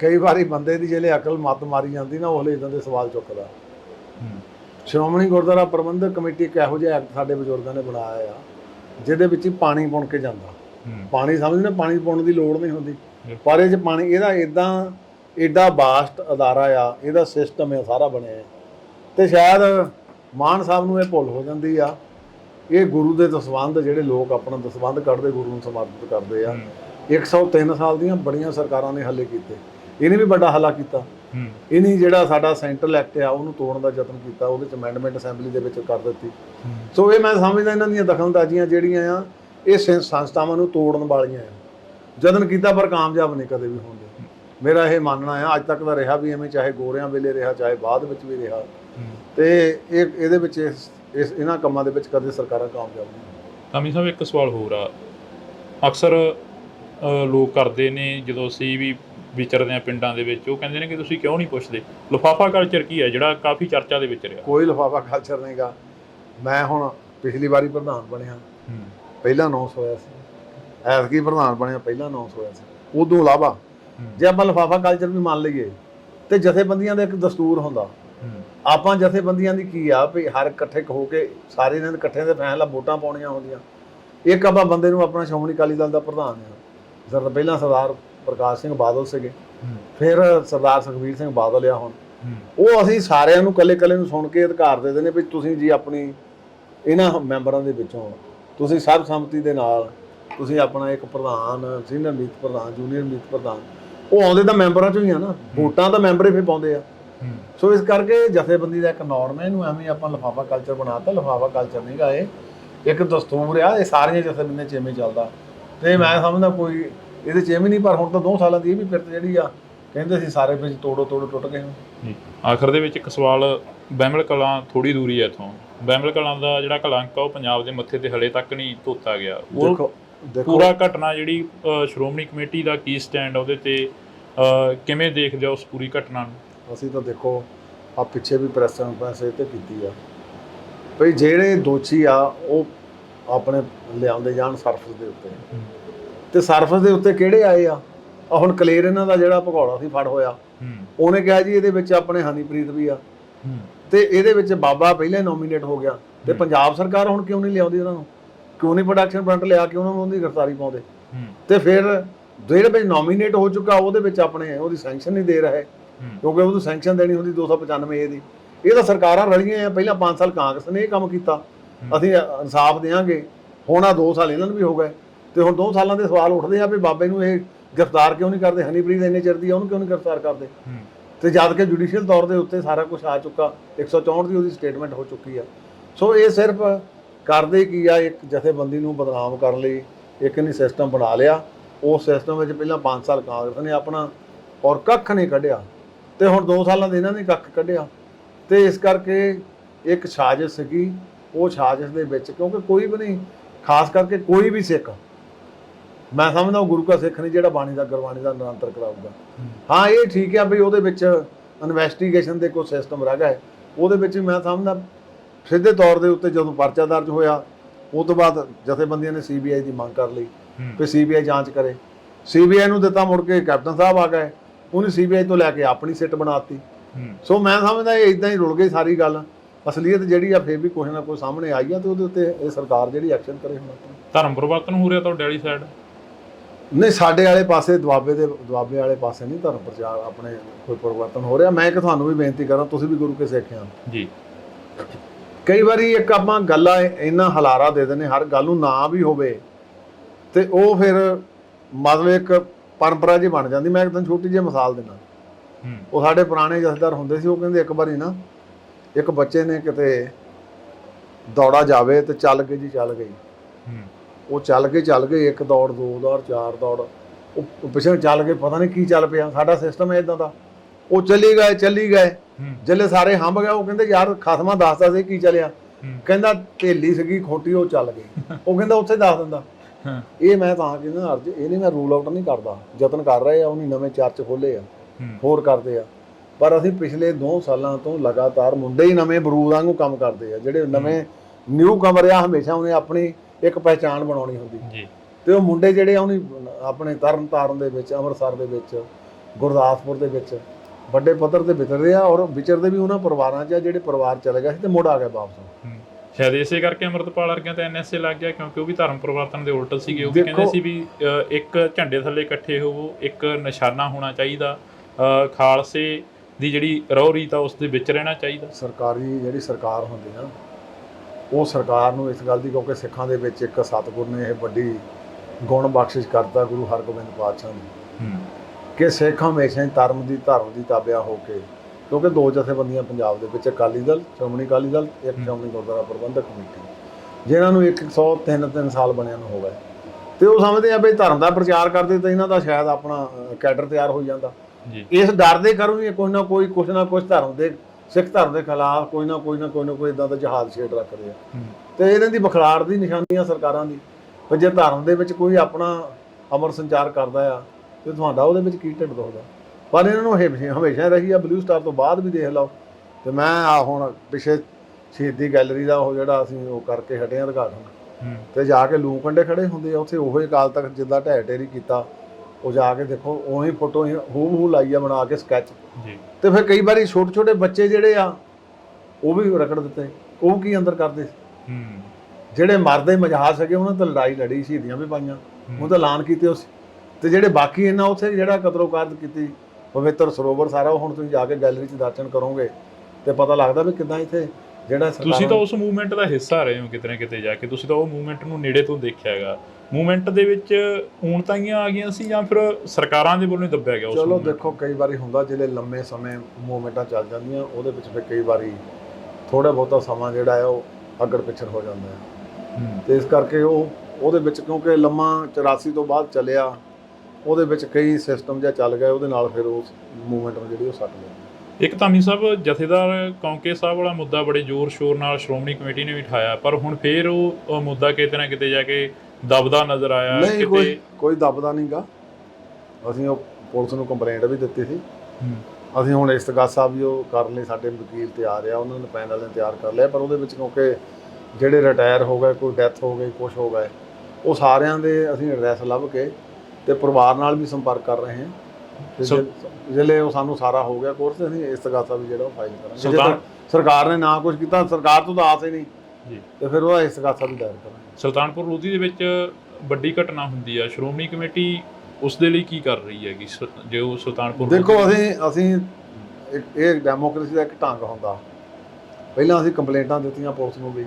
ਕਈ ਵਾਰੀ ਬੰਦੇ ਦੀ ਜਿਹੜੇ ਅਕਲ ਮੱਤ ਮਾਰੀ ਜਾਂਦੀ ਨਾ ਉਹ ਹਲੇ ਇਦਾਂ ਦੇ ਸਵਾਲ ਚੁੱਕਦਾ। ਸ਼੍ਰੋਮਣੀ ਗੁਰਦੁਆਰਾ ਪ੍ਰਬੰਧਕ ਕਮੇਟੀ ਇੱਕ ਇਹੋ ਜਿਹਾ ਐਕਟ ਸਾਡੇ ਬਜ਼ੁਰਗਾਂ ਨੇ ਬਣਾਇਆ ਆ ਜਿਹਦੇ ਵਿੱਚ ਪਾਣੀ ਪੁਣ ਕੇ ਜਾਂਦਾ। ਪਾਣੀ ਸਮਝਦੇ ਪਾਣੀ ਪਾਉਣ ਦੀ ਲੋੜ ਨਹੀਂ ਹੁੰਦੀ। ਪਰ ਇਹ ਚ ਪਾਣੀ ਇਹਦਾ ਇਦਾਂ ਏਡਾ ਬਾਸਟ ਅਦਾਰਾ ਆ ਇਹਦਾ ਸਿਸਟਮ ਹੈ ਸਾਰਾ ਬਣਿਆ। ਤੇ ਸ਼ਾਇਦ ਮਾਨ ਸਾਹਿਬ ਨੂੰ ਇਹ ਭੁੱਲ ਹੋ ਜਾਂਦੀ ਆ। ਇਹ ਗੁਰੂ ਦੇ ਦਸਵੰਧ ਜਿਹੜੇ ਲੋਕ ਆਪਣਾ ਦਸਵੰਧ ਕੱਢਦੇ ਗੁਰੂ ਨੂੰ ਸਮਰਪਿਤ ਕਰਦੇ ਆ। ਹੂੰ। 103 ਸਾਲ ਦੀਆਂ ਬੜੀਆਂ ਸਰਕਾਰਾਂ ਨੇ ਹੱਲੇ ਕੀਤੇ। ਇਹਨੇ ਵੀ ਵੱਡਾ ਹੱਲਾ ਕੀਤਾ। ਇਹਨੇ ਜਿਹੜਾ ਸਾਡਾ ਸੈਂਟਰਲ ਐਕਟ ਆ ਉਹਨੂੰ ਤੋੜਨ ਦਾ ਯਤਨ ਕੀਤਾ ਉਹਦੇ ਚ ਅਮੈਂਡਮੈਂਟ ਅਸੈਂਬਲੀ ਦੇ ਵਿੱਚ ਕਰ ਦਿੱਤੀ। ਸੋ ਇਹ ਮੈਂ ਸਮਝਦਾ ਇਹਨਾਂ ਦੀਆਂ ਦਖਲਅੰਦਾਜ਼ੀਆਂ ਜਿਹੜੀਆਂ ਆ ਇਹ ਸੰਸਥਾਵਾਂ ਨੂੰ ਤੋੜਨ ਵਾਲੀਆਂ ਆ। ਯਤਨ ਕੀਤਾ ਪਰ ਕਾਮਯਾਬ ਨਹੀਂ ਕਦੇ ਵੀ ਹੋਣਗੇ। ਮੇਰਾ ਇਹ ਮੰਨਣਾ ਆ ਅੱਜ ਤੱਕ ਦਾ ਰਿਹਾ ਵੀ ਐਵੇਂ ਚਾਹੇ ਗੋਰਿਆਂ ਵੇਲੇ ਰਿਹਾ ਚਾਹੇ ਬਾਅਦ ਵਿੱਚ ਵੀ ਰਿਹਾ। ਤੇ ਇਹ ਇਹਦੇ ਵਿੱਚ ਇਸ ਇਸ ਇਹਨਾਂ ਕੰਮਾਂ ਦੇ ਵਿੱਚ ਕਦੇ ਸਰਕਾਰਾਂ ਕਾਮਯਾਬ ਨਹੀਂ ਤਾਮੀ ਸਾਹਿਬ ਇੱਕ ਸਵਾਲ ਹੋਰ ਆ। ਅਕਸਰ ਲੋਕ ਕਰਦੇ ਨੇ ਜਦੋਂ ਅਸੀਂ ਵੀ ਵਿਚਰਦੇ ਆ ਪਿੰਡਾਂ ਦੇ ਵਿੱਚ ਉਹ ਕਹਿੰਦੇ ਨੇ ਕਿ ਤੁਸੀਂ ਕਿਉਂ ਨਹੀਂ ਪੁੱਛਦੇ? ਲਿਫਾਫਾ ਕਲਚਰ ਕੀ ਹੈ ਜਿਹੜਾ ਕਾਫੀ ਚਰਚਾ ਦੇ ਵਿੱਚ ਰਿਹਾ? ਕੋਈ ਲਿਫਾਫਾ ਕਲਚਰ ਨਹੀਂਗਾ। ਮੈਂ ਹੁਣ ਪਿਛਲੀ ਵਾਰੀ ਪ੍ਰਧਾਨ ਬਣਿਆ। ਪਹਿਲਾ ਅਨਾਉਂਸ ਹੋਇਆ ਸੀ। ਐਤਕੀ ਪ੍ਰਧਾਨ ਬਣਿਆ ਪਹਿਲਾ ਅਨਾਉਂਸ ਹੋਇਆ ਸੀ। ਉਦੋਂ ਇਲਾਵਾ ਜੇ ਆਪਾਂ ਲਿਫਾਫਾ ਕਲਚਰ ਵੀ ਮੰਨ ਲਈਏ ਤੇ ਜਥੇਬੰਦੀਆਂ ਦਾ ਇੱਕ ਦਸਤੂਰ ਹੁੰਦਾ। ਆਪਾਂ ਜਥੇਬੰਦੀਆਂ ਦੀ ਕੀ ਆ ਵੀ ਹਰ ਇਕੱਠੇ ਹੋ ਕੇ ਸਾਰੇ ਨੇ ਇਕੱਠੇ ਦੇ ਫੈਸਲਾ ਵੋਟਾਂ ਪਾਉਣੀਆਂ ਹੁੰਦੀਆਂ। ਇੱਕ ਆਪਾਂ ਬੰਦੇ ਨੂੰ ਆਪਣਾ ਸ਼੍ਰੋਮਣੀ ਅਕਾਲੀ ਦਲ ਦਾ ਪ੍ਰਧਾਨ ਆ। ਸਰ ਪਹਿਲਾਂ ਸਰਦਾਰ ਪ੍ਰਕਾਸ਼ ਸਿੰਘ ਬਾਦਲ ਸੀਗੇ। ਫਿਰ ਸਰਦਾਰ ਸੁਖਬੀਰ ਸਿੰਘ ਬਾਦਲ ਆ ਹੁਣ। ਉਹ ਅਸੀਂ ਸਾਰਿਆਂ ਨੂੰ ਕੱਲੇ ਕੱਲੇ ਨੂੰ ਸੁਣ ਕੇ ਅਧਿਕਾਰ ਦੇ ਦਿੰਦੇ ਵੀ ਤੁਸੀਂ ਜੀ ਆਪਣੀ ਇਹਨਾਂ ਮੈਂਬਰਾਂ ਦੇ ਵਿੱਚੋਂ ਤੁਸੀਂ ਸਰਬ ਸੰਮਤੀ ਦੇ ਨਾਲ ਤੁਸੀਂ ਆਪਣਾ ਇੱਕ ਪ੍ਰਧਾਨ ਸੀਨੀਅਰ ਮੀਤ ਪ੍ਰਧਾਨ ਜੂਨੀਅਰ ਮੀਤ ਪ੍ਰਧਾਨ ਉਹ ਆਉਂਦੇ ਤਾਂ ਮੈਂਬਰਾਂ ਚੋਂ ਹੀ ਆ ਨਾ। ਵੋਟਾਂ ਤਾਂ ਮੈਂਬਰ ਹੀ ਫਿਰ ਪਾਉਂਦੇ ਆ। ਸੋ ਇਸ ਕਰਕੇ ਜਥੇਬੰਦੀ ਦਾ ਇੱਕ ਨੋਰਮ ਹੈ ਇਹਨੂੰ ਐਵੇਂ ਆਪਾਂ ਲਿਫਾਫਾ ਕਲਚਰ ਬਣਾਤਾ ਲਿਫਾਫਾ ਕਲਚਰ ਨਹੀਂ ਗਾ ਇਹ। ਇੱਕ ਦਸਤੂਰ ਆ ਇਹ ਸਾਰੀਆਂ ਜਥੇਬੰਦੀਆਂ ਚ ਐਵੇਂ ਚੱਲਦਾ। ਤੇ ਮੈਂ ਸਮਝਦਾ ਕੋਈ ਇਹਦੇ ਚ ਐਵੇਂ ਨਹੀਂ ਪਰ ਹੁਣ ਤਾਂ 2 ਸਾਲਾਂ ਦੀ ਇਹ ਵੀ ਫਿਰਤ ਜਿਹੜੀ ਆ ਕਹਿੰਦੇ ਸੀ ਸਾਰੇ ਵਿੱਚ ਤੋੜੋ ਤੋੜੋ ਟੁੱਟ ਗਏ ਜੀ ਆਖਰ ਦੇ ਵਿੱਚ ਇੱਕ ਸਵਾਲ ਬੈਮਲ ਕਲਾਂ ਥੋੜੀ ਦੂਰੀ ਹੈ ਇੱਥੋਂ। ਬੈਮਲ ਕਲਾਂ ਦਾ ਜਿਹੜਾ ਕਲੰਕ ਆ ਉਹ ਪੰਜਾਬ ਦੇ ਮੱਥੇ ਤੇ ਹਲੇ ਤੱਕ ਨਹੀਂ ਧੋਤਾ ਗਿਆ। ਉਹ ਪੂਰਾ ਘਟਨਾ ਜਿਹੜੀ ਸ਼੍ਰੋਮਣੀ ਕਮੇਟੀ ਦਾ ਕੀ ਸਟੈਂਡ ਉਹਦੇ ਤੇ ਕਿਵੇਂ ਦੇਖਦੇ ਹੋ ਉਸ ਪੂਰੀ ਘਟਨਾ ਨੂੰ? ਅਸੀਂ ਤਾਂ ਦੇਖੋ ਆ ਪਿੱਛੇ ਵੀ ਪ੍ਰੈਸ ਕਾਨਫਰੰਸ ਇਹ ਤੇ ਕੀਤੀ ਆ। ਭਈ ਜਿਹੜੇ ਦੋਸ਼ੀ ਆ ਉਹ ਆਪਣੇ ਲਿਆਉਂਦੇ ਜਾਣ ਸਰਫਸ ਦੇ ਉੱਤੇ। ਤੇ ਸਰਫਸ ਦੇ ਉੱਤੇ ਕਿਹੜੇ ਆਏ ਆ? ਆ ਹੁਣ ਕਲੀਅਰ ਇਹਨਾਂ ਦਾ ਜਿਹੜਾ ਭਗੌੜਾ ਸੀ ਫੜ ਹੋਇਆ। ਉਹਨੇ ਕਿਹਾ ਜੀ ਇਹਦੇ ਵਿੱਚ ਆਪਣੇ ਹਨੀਪ੍ਰੀਤ ਵੀ ਆ। ਤੇ ਇਹਦੇ ਵਿੱਚ ਬਾਬਾ ਪਹਿਲੇ ਨੋਮੀਨੇਟ ਹੋ ਗਿਆ। ਤੇ। ਪੰਜਾਬ ਸਰਕਾਰ ਹੁਣ ਕਿਉਂ ਨਹੀਂ ਲਿਆਉਂਦੀ ਉਹਨਾਂ ਨੂੰ? ਕਿਉਂ ਨਹੀਂ ਪ੍ਰੋਡਕਸ਼ਨ ਫਰੰਟ ਲਿਆ ਕੇ ਉਹਨਾਂ ਨੂੰ ਉਹਦੀ ਗ੍ਰਿਫਤਾਰੀ ਪਾਉਂਦੇ? ਤੇ ਫਿਰ ਜਿਹੜੇ ਵਿੱਚ ਨੋਮੀਨੇਟ ਹੋ ਚੁੱਕਾ ਉਹਦੇ ਵਿੱਚ ਆਪਣੇ ਉਹਦੀ ਸੈਂਕਸ਼ਨ ਨਹੀਂ ਦੇ ਰਹੇ। ਕਿਉਂਕਿ ਉਹਨੂੰ ਸੈਂਕਸ਼ਨ ਦੇਣੀ ਹੁੰਦੀ 295 ਏ ਦੀ। ਇਹ ਤਾਂ ਸਰਕਾਰਾਂ ਰਲੀਆਂ ਆ ਪਹਿਲਾਂ 5 ਸਾਲ ਕਾਂਗਰਸ ਨੇ ਇਹ ਕੰਮ ਕੀਤਾ। ਅਸੀਂ ਇਨਸਾਫ ਦੇਵਾਂਗੇ ਹੁਣ ਆ 2 ਸਾਲ ਇਹਨਾਂ ਨੂੰ ਵੀ ਹੋ ਗਏ। ਤੇ ਹੁਣ 2 ਸਾਲਾਂ ਦੇ ਸਵਾਲ ਉੱਠਦੇ ਆ ਵੀ ਬਾਬੇ ਨੂੰ ਇਹ ਗ੍ਰਿਫਤਾਰ ਕਿਉਂ ਨਹੀਂ ਕਰਦੇ? ਹਨੀਪ੍ਰੀਤ ਇੰਨੇ ਚਿਰ ਦੀ ਆ, ਉਹਨੂੰ ਕਿਉਂ ਨਹੀਂ ਗ੍ਰਿਫਤਾਰ ਕਰਦੇ? ਤੇ ਜਦ ਕਿ ਜੁਡੀਸ਼ੀਅਲ ਤੌਰ ਦੇ ਉੱਤੇ ਸਾਰਾ ਕੁਝ ਆ ਚੁੱਕਾ। 164 ਦੀ ਉਹਦੀ ਸਟੇਟਮੈਂਟ ਹੋ ਚੁੱਕੀ ਆ। ਸੋ ਇਹ ਸਿਰਫ ਕਰਦੇ ਕੀ ਆ, ਇੱਕ ਜਥੇਬੰਦੀ ਨੂੰ ਬਦਨਾਮ ਕਰਨ ਲਈ ਇੱਕ ਨਹੀਂ ਸਿਸਟਮ ਬਣਾ ਲਿਆ। ਉਸ ਸਿਸਟਮ ਵਿੱਚ ਪਹਿਲਾਂ 5 ਸਾਲ ਕਾਂਗਰਸ ਨੇ ਆਪਣਾ ਔਰ ਕੱਖ ਨਹੀਂ ਕੱਢਿਆ। ਤੇ ਹੁਣ 2 ਸਾਲਾਂ ਦੇ ਇਹਨਾਂ ਨੇ ਕੱਖ ਕੱਢਿਆ। ਤੇ ਇਸ ਕਰਕੇ ਇੱਕ ਸਾਜ਼ਿਸ਼ ਸੀਗੀ, ਉਹ ਸਾਜ਼ਿਸ਼ ਦੇ ਵਿੱਚ ਕਿਉਂਕਿ ਕੋਈ ਵੀ ਨਹੀਂ, ਖਾਸ ਕਰਕੇ ਕੋਈ ਵੀ ਸਿੱਖ, ਮੈਂ ਸਮਝਦਾ ਉਹ ਗੁਰੂ ਕਾ ਸਿੱਖ ਨਹੀਂ ਜਿਹੜਾ ਬਾਣੀ ਦਾ ਗੁਰਬਾਣੀ ਦਾ ਨਿਰੰਤਰ ਕਰਾਊਗਾ। ਹਾਂ, ਇਹ ਠੀਕ ਹੈ ਵੀ ਉਹਦੇ ਵਿੱਚ ਇਨਵੈਸਟੀਗੇਸ਼ਨ ਦੇ ਕੋਈ ਸਿਸਟਮ ਰਹਿ ਗਿਆ ਉਹਦੇ ਵਿੱਚ ਮੈਂ ਸਮਝਦਾ ਸਿੱਧੇ ਤੌਰ ਦੇ ਉੱਤੇ ਜਦੋਂ ਪਰਚਾ ਦਰਜ ਹੋਇਆ ਉਹ ਤੋਂ ਬਾਅਦ ਜਥੇਬੰਦੀਆਂ ਨੇ ਸੀਬੀਆਈ ਦੀ ਮੰਗ ਕਰ ਲਈ ਵੀ ਸੀਬੀਆਈ ਜਾਂਚ ਕਰੇ। ਸੀਬੀਆਈ ਨੂੰ ਦਿੱਤਾ ਮੁੜ ਕੇ ਕੈਪਟਨ ਸਾਹਿਬ ਆ ਗਏ। ਉਹਨੇ ਸੀਬੀਆਈ ਤੋਂ ਲੈ ਕੇ ਆਪਣੀ ਸਿੱਟ ਬਣਾਤੀ। ਸੋ ਮੈਂ ਸਮਝਦਾ ਇਹ ਇਦਾਂ ਹੀ ਰੁਲ ਗਈ ਸਾਰੀ ਗੱਲ। ਅਸਲੀਅਤ ਜਿਹੜੀ ਆ ਫੇਰ ਵੀ ਕੁਛ ਨਾ ਕੁਛ ਸਾਹਮਣੇ ਆਈ ਆ ਤੇ ਉਹਦੇ ਉੱਤੇ ਇਹ ਸਰਕਾਰ ਜਿਹੜੀ ਐਕਸ਼ਨ ਕਰੇ ਹੁਣ। ਧਰਮ ਪਰਿਵਰਤਨ ਹੋ ਰਿਹਾ ਤੁਹਾਡੇ ਵਾਲੀ ਸਾਈਡ ਨਹੀਂ ਸਾਡੇ ਵਾਲੇ ਪਾਸੇ ਦੁਆਬੇ ਦੇ ਦੁਆਬੇ ਵਾਲੇ ਪਾਸੇ ਨਹੀਂ ਧਰਮ ਪ੍ਰਚਾਰ ਆਪਣੇ ਕੋਈ ਪਰਿਵਰਤਨ ਹੋ ਰਿਹਾ। ਮੈਂ ਕਿ ਤੁਹਾਨੂੰ ਵੀ ਬੇਨਤੀ ਕਰਾਂ ਤੁਸੀਂ ਵੀ ਗੁਰੂ ਕੇ ਸਿੱਖ ਆ ਜੀ। ਕਈ ਵਾਰੀ ਇੱਕ ਆਪਾਂ ਗੱਲਾਂ ਇੰਨਾ ਹਲਾਰਾ ਦੇ ਦਿੰਦੇ ਹਰ ਗੱਲ ਨੂੰ ਨਾ ਵੀ ਹੋਵੇ ਤੇ ਉਹ ਫਿਰ ਮਤਲਬ ਇੱਕ ਪਰੰਪਰਾ ਜੀ ਬਣ ਜਾਂਦੀ। ਮੈਂ ਇੱਕ ਤੁਹਾਨੂੰ ਛੋਟੀ ਜਿਹੀ ਮਿਸਾਲ ਦਿੰਦਾ। ਉਹ ਸਾਡੇ ਪੁਰਾਣੇ ਜਥੇਦਾਰ ਹੁੰਦੇ ਸੀ ਉਹ ਕਹਿੰਦੇ ਇੱਕ ਵਾਰੀ ਨਾ ਇੱਕ ਬੱਚੇ ਨੇ ਕਿਤੇ ਦੌੜਾ ਜਾਵੇ ਤੇ ਚੱਲ ਕੇ ਜੀ ਚੱਲ ਗਈ। ਉਹ ਚੱਲ ਕੇ ਚੱਲ ਗਏ ਇੱਕ ਦੌੜ ਦੋ ਦੌੜ ਚਾਰ ਦੌੜ। ਉਹ ਉਹ ਪਿੱਛੇ ਚੱਲ ਕੇ ਪਤਾ ਨਹੀਂ ਕੀ ਚੱਲ ਪਿਆ। ਸਾਡਾ ਸਿਸਟਮ ਹੈ ਇਦਾਂ ਦਾ। ਉਹ ਚੱਲੀ ਗਏ ਚੱਲੀ ਗਏ। ਜੱਲੇ ਸਾਰੇ ਹੰਬ ਗਏ। ਉਹ ਕਹਿੰਦੇ ਯਾਰ ਖਸਮਾ ਦੱਸਦਾ ਸੀ ਕੀ ਚੱਲਿਆ? ਕਹਿੰਦਾ ਢੇਲੀ ਸੀਗੀ ਖੋਟੀ ਉਹ ਚੱਲ ਗਈ। ਉਹ ਕਹਿੰਦਾ ਉੱਥੇ ਦੱਸ ਦਿੰਦਾ। ਇਹ ਮੈਂ ਤਾਂ ਕਹਿੰਦਾ ਅਰਜ ਇਹ ਨਹੀਂ ਮੈਂ ਰੂਲ ਆਊਟ ਨਹੀਂ ਕਰਦਾ। ਯਤਨ ਕਰ ਰਹੇ ਆ ਉਹਨੀ ਨਵੇਂ ਚਰਚ ਖੋਲੇ ਆ ਹੋਰ ਕਰਦੇ ਆ। ਪਰ ਅਸੀਂ ਪਿਛਲੇ 2 ਸਾਲਾਂ ਤੋਂ ਲਗਾਤਾਰ ਮੁੰਡੇ ਹੀ ਨਵੇਂ ਬਰੂਦ ਵਾਂਗੂ ਕੰਮ ਕਰਦੇ ਆ ਜਿਹੜੇ ਨਵੇਂ ਨਿਊ ਕਮਰ ਆ ਹਮੇਸ਼ਾ ਉਹਨੇ ਆਪਣੀ ਇੱਕ ਪਹਿਚਾਣ ਬਣਾਉਣੀ ਹੁੰਦੀ। ਜੀ। ਤੇ ਉਹ ਮੁੰਡੇ ਜਿਹੜੇ ਆ ਉਹਨੇ ਆਪਣੇ ਤਰਨ ਤਾਰਨ ਦੇ ਵਿੱਚ ਅੰਮ੍ਰਿਤਸਰ ਦੇ ਵਿੱਚ ਗੁਰਦਾਸਪੁਰ ਦੇ ਵਿੱਚ ਵੱਡੇ ਪੱਧਰ ਤੇ ਵਿਚਰਦੇ ਆ ਔਰ ਵਿਚਰਦੇ ਵੀ ਉਹਨਾਂ ਪਰਿਵਾਰਾਂ 'ਚ ਆ ਜਿਹੜੇ ਪਰਿਵਾਰ ਚਲੇ ਗਏ ਸੀ ਤੇ ਮੁੜ ਆ ਗਏ ਵਾਪਸ। ਸ਼ਾਇਦ ਇਸੇ ਕਰਕੇ ਅਮਰਤਪਾਲ ਵਰਗਿਆਂ ਤੇ ਐਨਐਸਏ ਲੱਗ ਗਿਆ ਕਿਉਂਕਿ ਉਹ ਵੀ ਧਰਮ ਪਰਿਵਰਤਨ ਦੇ ਉਲਟ ਸੀਗੇ। ਉਹ ਕਹਿੰਦੇ ਸੀ ਵੀ ਇੱਕ ਝੰਡੇ ਥੱਲੇ ਇਕੱਠੇ ਹੋਵੋ ਇੱਕ ਨਿਸ਼ਾਨਾ ਹੋਣਾ ਚਾਹੀਦਾ। ਖਾਲਸੇ ਦੀ ਜਿਹੜੀ ਰਹੁ ਰੀਤ ਆ ਉਸ ਦੇ ਵਿੱਚ ਰਹਿਣਾ ਚਾਹੀਦਾ। ਸਰਕਾਰੀ ਜਿਹੜੀ ਸਰਕਾਰ ਹੁੰਦੀ ਨਾ ਉਹ ਸਰਕਾਰ ਨੂੰ ਇਸ ਗੱਲ ਦੀ ਕਿਉਂਕਿ ਸਿੱਖਾਂ ਦੇ ਵਿੱਚ ਇੱਕ ਸਤਿਗੁਰ ਨੇ ਇਹ ਵੱਡੀ ਗੁਣ ਬਖਸ਼ਿਸ਼ ਕਰਤਾ ਗੁਰੂ ਹਰਗੋਬਿੰਦ ਪਾਤਸ਼ਾਹ ਨੇ। ਕਿ ਸਿੱਖ ਹਮੇਸ਼ਾ ਹੀ ਧਰਮ ਦੀ ਧਰਮ ਦੀ ਤਾਬਿਆ ਹੋ ਕੇ ਕਿਉਂਕਿ ਦੋ ਜਥੇਬੰਦੀਆਂ ਪੰਜਾਬ ਦੇ ਵਿੱਚ ਅਕਾਲੀ ਦਲ ਸ਼੍ਰੋਮਣੀ ਅਕਾਲੀ ਦਲ ਇੱਕ। ਸ਼੍ਰੋਮਣੀ ਗੁਰਦੁਆਰਾ ਪ੍ਰਬੰਧਕ ਕਮੇਟੀ ਜਿਨ੍ਹਾਂ ਨੂੰ 103 ਤਿੰਨ ਸਾਲ ਬਣਿਆ ਨੂੰ ਹੋ ਗਏ। ਤੇ ਉਹ ਸਮਝਦੇ ਆ ਵੀ ਧਰਮ ਦਾ ਪ੍ਰਚਾਰ ਕਰਦੇ ਤਾਂ ਇਹਨਾਂ ਦਾ ਸ਼ਾਇਦ ਆਪਣਾ ਕੈਡਰ ਤਿਆਰ ਹੋ ਜਾਂਦਾ। ਇਸ ਡਰ ਦੇ ਕਾਰਨ ਵੀ ਕੋਈ ਨਾ ਕੋਈ ਕੁਛ ਨਾ ਕੁਛ ਧਰਮ ਦੇ ਸਿੱਖ ਧਰਮ ਦੇ ਖਿਲਾਫ ਕੋਈ ਨਾ ਕੋਈ ਨਾ ਕੋਈ ਨਾ ਕੋਈ ਇਦਾਂ ਦਾ ਜਹਾਜ਼ ਛੇੜ ਰੱਖਦੇ ਆ। ਹੂੰ। ਤੇ ਇਹਨਾਂ ਦੀ ਬਖਲਾੜ ਦੀ ਨਿਸ਼ਾਨੀਆਂ ਸਰਕਾਰਾਂ ਦੀ ਪਰ ਜੇ ਧਰਮ ਦੇ ਵਿੱਚ ਕੋਈ ਆਪਣਾ ਅਮਰ ਸੰਚਾਰ ਕਰਦਾ ਆ ਤੇ ਤੁਹਾਡਾ ਉਹਦੇ ਵਿੱਚ ਕੀ ਢਿੱਡ ਦੁਖਦਾ? ਪਰ ਇਹਨਾਂ ਨੂੰ ਹਮੇਸ਼ਾ ਹਮੇਸ਼ਾ ਰਹੀ ਆ ਬਲੂ ਸਟਾਰ ਤੋਂ ਬਾਅਦ ਵੀ ਦੇਖ ਲਓ। ਤੇ ਮੈਂ ਆ ਹੁਣ ਪਿਛੇ ਸ਼ਹੀਦੀ ਗੈਲਰੀ ਦਾ ਉਹ ਜਿਹੜਾ ਅਸੀਂ ਉਹ ਕਰਕੇ ਹਟੇ ਆ ਉਦਘਾਟਨ। ਤੇ ਜਾ ਕੇ ਲੂ ਕੰਡੇ ਖੜੇ ਹੁੰਦੇ ਆ ਉੱਥੇ ਉਹੋ ਹੀ ਅਕਾਲ ਤੱਕ ਜਿੱਦਾਂ ਢਹਿ ਢੇਰੀ ਕੀਤਾ। ਉਹ ਜਾ ਕੇ ਦੇਖੋ ਉਹੀ ਫੋਟੋ ਹੂ ਹੂ ਲਾਈ ਆ ਬਣਾ ਕੇ ਸਕੈਚ ਜੀ। ਤੇ ਫਿਰ ਕਈ ਵਾਰੀ ਛੋਟੇ ਛੋਟੇ ਬੱਚੇ ਜਿਹੜੇ ਆ ਉਹ ਵੀ ਰਗੜ ਦਿੱਤੇ। ਉਹ ਕੀ ਅੰਦਰ ਕਰਦੇ ਸੀ? ਹੂੰ। ਜਿਹੜੇ ਮਰਦੇ ਮਜਹਾਜ਼ ਸਕੇ ਉਹਨਾਂ ਤੋਂ ਲੜਾਈ ਲੜੀ ਸ਼ਹੀਦੀਆਂ ਵੀ ਪਾਈਆਂ। ਉਹ ਤਾਂ ਐਲਾਨ ਕੀਤੇ ਉਸ ਤੇ ਜਿਹੜੇ ਬਾਕੀ ਇਹਨਾਂ ਉੱਥੇ ਜਿਹੜਾ ਕਤਲੋਕਾਰਦ ਕੀਤੀ ਪਵਿੱਤਰ ਸਰੋਵਰ ਸਾਰਾ ਉਹ ਹੁਣ ਤੁਸੀਂ ਜਾ ਕੇ ਗੈਲਰੀ 'ਚ ਦਰਸ਼ਨ ਕਰੋਗੇ ਤੇ ਪਤਾ ਲੱਗਦਾ ਵੀ ਕਿਦਾਂ ਇੱਥੇ ਜਿਹੜਾ ਤੁਸੀਂ ਤਾਂ ਉਸ ਮੂਵਮੈਂਟ ਦਾ ਹਿੱਸਾ ਰਹੇ ਹੋ ਕਿਤੇ ਨਾ ਕਿਤੇ ਜਾ ਕੇ। ਤੁਸੀਂ ਤਾਂ ਉਹ ਮੂਵਮੈਂਟ ਨੂੰ ਨੇੜੇ ਤੋਂ ਦੇਖਿਆ ਹੈਗਾ। ਮੂਵਮੈਂਟ ਦੇ ਵਿੱਚ ਊਣਤਾਈਆਂ ਆ ਗਈਆਂ ਸੀ ਜਾਂ ਫਿਰ ਸਰਕਾਰਾਂ ਦੇ ਵੱਲੋਂ ਦੱਬਿਆ ਗਿਆ ਉਸ ਚਲੋ? ਦੇਖੋ ਕਈ ਵਾਰੀ ਹੁੰਦਾ ਜਿਹੜੇ ਲੰਮੇ ਸਮੇਂ ਮੂਵਮੈਂਟਾਂ ਚੱਲ ਜਾਂਦੀਆਂ ਉਹਦੇ ਵਿੱਚ ਫਿਰ ਕਈ ਵਾਰੀ ਥੋੜਾ ਬਹੁਤਾ ਸਮਾਂ ਜਿਹੜਾ ਹੈ ਉਹ ਅਗੜ ਪਿੱਛੜ ਹੋ ਜਾਂਦਾ ਹੂੰ। ਤੇ ਇਸ ਕਰਕੇ ਉਹ ਉਹਦੇ ਵਿੱਚ ਕਿਉਂਕਿ ਲੰਮਾ 84 ਤੋਂ ਬਾਅਦ ਚੱਲਿਆ ਉਹਦੇ ਵਿੱਚ ਕਈ ਸਿਸਟਮ ਜਿਹਾ ਚੱਲ ਗਏ ਉਹਦੇ ਨਾਲ ਫਿਰ ਉਸ ਮੂਵਮੈਂਟ ਨੂੰ ਜਿਹੜੀ ਉਹ ਸੱਟ ਲੱਗੀ। ਇੱਕ ਧਾਮੀ ਸਾਹਿਬ ਜਥੇਦਾਰ ਕੌਂਕੇ ਸਾਹਿਬ ਵਾਲਾ ਮੁੱਦਾ ਬੜੇ ਜ਼ੋਰ ਸ਼ੋਰ ਨਾਲ ਸ਼੍ਰੋਮਣੀ ਕਮੇਟੀ ਨੇ ਵੀ ਉਠਾਇਆ ਪਰ ਹੁਣ ਫੇਰ ਉਹ ਮੁੱਦਾ ਕਿਤੇ ਨਾ ਕਿਤੇ ਜਾ ਕੇ ਦਬਦਾ ਨਜ਼ਰ ਆਇਆ ਨਹੀਂ ਕੋਈ ਕੋਈ ਦਬਦਾ ਨਹੀਂਗਾ ਅਸੀਂ ਉਹ ਪੁਲਿਸ ਨੂੰ ਕੰਪਲੇਂਟ ਵੀ ਦਿੱਤੀ ਸੀ। ਅਸੀਂ ਹੁਣ ਇਸਤਗਾਤ ਸਾਹਿਬ ਵੀ ਉਹ ਕਰਨ ਲਈ ਸਾਡੇ ਵਕੀਲ ਤਿਆਰ ਆ ਉਹਨਾਂ ਨੇ ਪੈਨਲ ਨੇ ਤਿਆਰ ਕਰ ਲਿਆ ਪਰ ਉਹਦੇ ਵਿੱਚ ਕਿਉਂਕਿ ਜਿਹੜੇ ਰਿਟਾਇਰ ਹੋ ਗਏ ਕੋਈ ਡੈਥ ਹੋ ਗਈ ਕੁਝ ਹੋ ਗਏ ਉਹ ਸਾਰਿਆਂ ਦੇ ਅਸੀਂ ਐਡਰੈਸ ਲੱਭ ਕੇ ਤੇ ਪਰਿਵਾਰ ਨਾਲ ਵੀ ਸੰਪਰਕ ਕਰ ਰਹੇ ਹਾਂ। ਤੇ ਸੋ- ਜੇ- ਜਿਹੜੇ ਉਹ ਸਾਨੂੰ ਸਾਰਾ ਹੋ ਗਿਆ ਕੋਰਸ ਅਸੀਂ ਇਸਤਗਾਤ ਸਾਹਿਬ ਵੀ ਜਿਹੜਾ ਉਹ ਫਾਈਲ ਕਰਾਂਗੇ। ਜੇ ਸੁਲਤਾਨ- ਸਰਕਾਰ ਨੇ ਨਾ ਕੁਝ ਕੀਤਾ ਸਰਕਾਰ ਤੋਂ ਤਾਂ ਆਸ ਹੀ ਨਹੀਂ। ਜੀ। ਤੇ ਫਿਰ ਉਹਦਾ ਇਸਤਗਾਤ ਸਾਹਿਬ ਵੀ ਦਾਇਰ ਕਰਾਂਗੇ। ਸੁਲਤਾਨਪੁਰ ਲੋਧੀ ਦੇ ਵਿੱਚ ਵੱਡੀ ਘਟਨਾ ਹੁੰਦੀ ਆ। ਸ਼੍ਰੋਮਣੀ ਕਮੇਟੀ ਉਸ ਦੇ ਲਈ ਕੀ ਕਰ ਰਹੀ ਹੈਗੀ? ਸ- ਜੇ ਉਹ ਸੁਲਤਾਨਪੁਰ ਦੇਖੋ ਅਸੀਂ ਅਸੀਂ ਇੱਕ- ਇਹ ਡੈਮੋਕ੍ਰੇਸੀ ਦਾ ਇੱਕ ਢੰਗ ਹੁੰਦਾ। ਪਹਿਲਾਂ ਅਸੀਂ ਕੰਪਲੇਂਟਾਂ ਦਿੱਤੀਆਂ ਪੁਲਿਸ ਨੂੰ ਵੀ।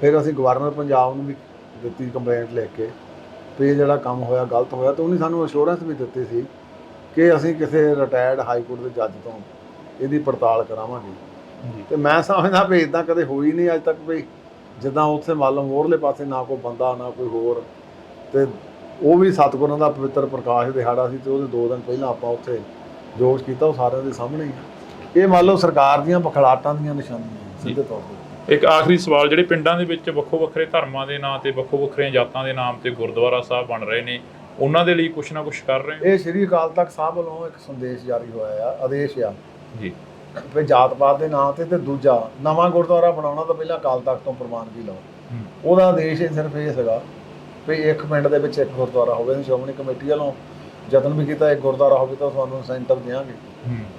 ਫਿਰ ਅਸੀਂ ਗਵਰਨਰ ਪੰਜਾਬ ਨੂੰ ਵੀ ਦਿੱਤੀ ਕੰਪਲੇਂਟ ਲਿਖ ਕੇ। ਵੀ ਇਹ ਜਿਹੜਾ ਕੰਮ ਹੋਇਆ ਗਲਤ ਹੋਇਆ ਤੇ ਉਹਨੇ ਸਾਨੂੰ ਅਸ਼ੋਰੈਂਸ ਵੀ ਦਿੱਤੀ ਸੀ ਕਿ ਅਸੀਂ ਕਿਸੇ ਰਿਟਾਇਰਡ ਹਾਈ ਕੋਰਟ ਦੇ ਜੱਜ ਤੋਂ ਇਹਦੀ ਪੜਤਾਲ ਕਰਾਵਾਂਗੇ। ਤੇ ਮੈਂ ਸਮਝਦਾ ਵੀ ਇਦਾਂ ਕਦੇ ਹੋਈ ਨਹੀਂ ਅੱਜ ਤੱਕ ਵੀ ਜਿੱਦਾਂ ਉੱਥੇ ਮੰਨ ਲਓ ਮੋਰਲੇ ਪਾਸੇ ਨਾ ਕੋਈ ਬੰਦਾ ਨਾ ਕੋਈ ਹੋਰ ਤੇ ਉਹ ਵੀ ਸਤਿਗੁਰਾਂ ਦਾ ਪਵਿੱਤਰ ਪ੍ਰਕਾਸ਼ ਦਿਹਾੜਾ ਸੀ ਤੇ ਉਹਦੇ ਦੋ ਦਿਨ ਪਹਿਲਾਂ ਆਪਾਂ ਉੱਥੇ ਜੋਸ਼ ਕੀਤਾ ਉਹ ਸਾਰਿਆਂ ਦੇ ਸਾਹਮਣੇ। ਇਹ ਮੰਨ ਲਓ ਸਰਕਾਰ ਦੀਆਂ ਬਖਲਾਟਾਂ ਦੀਆਂ ਨਿਸ਼ਾਨੀਆਂ ਸਿੱਧੇ ਤੌਰ ਤੇ। ਇੱਕ ਆਖਰੀ ਸਵਾਲ ਜਿਹੜੇ ਪਿੰਡਾਂ ਦੇ ਵਿੱਚ ਵੱਖੋ ਵੱਖਰੇ ਧਰਮਾਂ ਦੇ ਨਾਂ ਤੇ ਵੱਖੋ ਵੱਖਰੀਆਂ ਜਾਤਾਂ ਦੇ ਨਾਮ ਤੇ ਗੁਰਦੁਆਰਾ ਸਾਹਿਬ ਬਣ ਰਹੇ ਨੇ ਉਹਨਾਂ ਦੇ ਲਈ ਕੁਛ ਨਾ ਕੁਛ ਕਰ ਰਹੇ ਹੋ? ਇਹ ਸ੍ਰੀ ਅਕਾਲ ਤਖਤ ਸਾਹਿਬ ਵੱਲੋਂ ਇੱਕ ਸੰਦੇਸ਼ ਜਾਰੀ ਹੋਇਆ ਆ ਆਦੇਸ਼ ਆ। ਜੀ। ਵੀ ਜਾਤ ਪਾਤ ਦੇ ਨਾਂ ਤੇ ਤੇ ਦੂਜਾ ਨਵਾਂ ਗੁਰਦੁਆਰਾ ਬਣਾਉਣਾ ਤਾਂ ਪਹਿਲਾਂ ਅਕਾਲ ਤਖਤ ਤੋਂ ਪ੍ਰਵਾਨਗੀ ਲਓ। ਉਹਦਾ ਆਦੇਸ਼ ਸਿਰਫ ਇਹ ਸੀਗਾ ਵੀ ਇੱਕ ਪਿੰਡ ਦੇ ਵਿੱਚ ਇੱਕ ਗੁਰਦੁਆਰਾ ਹੋਵੇ ਸ਼੍ਰੋਮਣੀ ਕਮੇਟੀ ਵੱਲੋਂ ਯਤਨ ਵੀ ਕੀਤਾ ਇੱਕ ਗੁਰਦੁਆਰਾ ਹੋਵੇ ਤਾਂ ਤੁਹਾਨੂੰ ਇਨਸੈਂਟਿਵ ਦੇਵਾਂਗੇ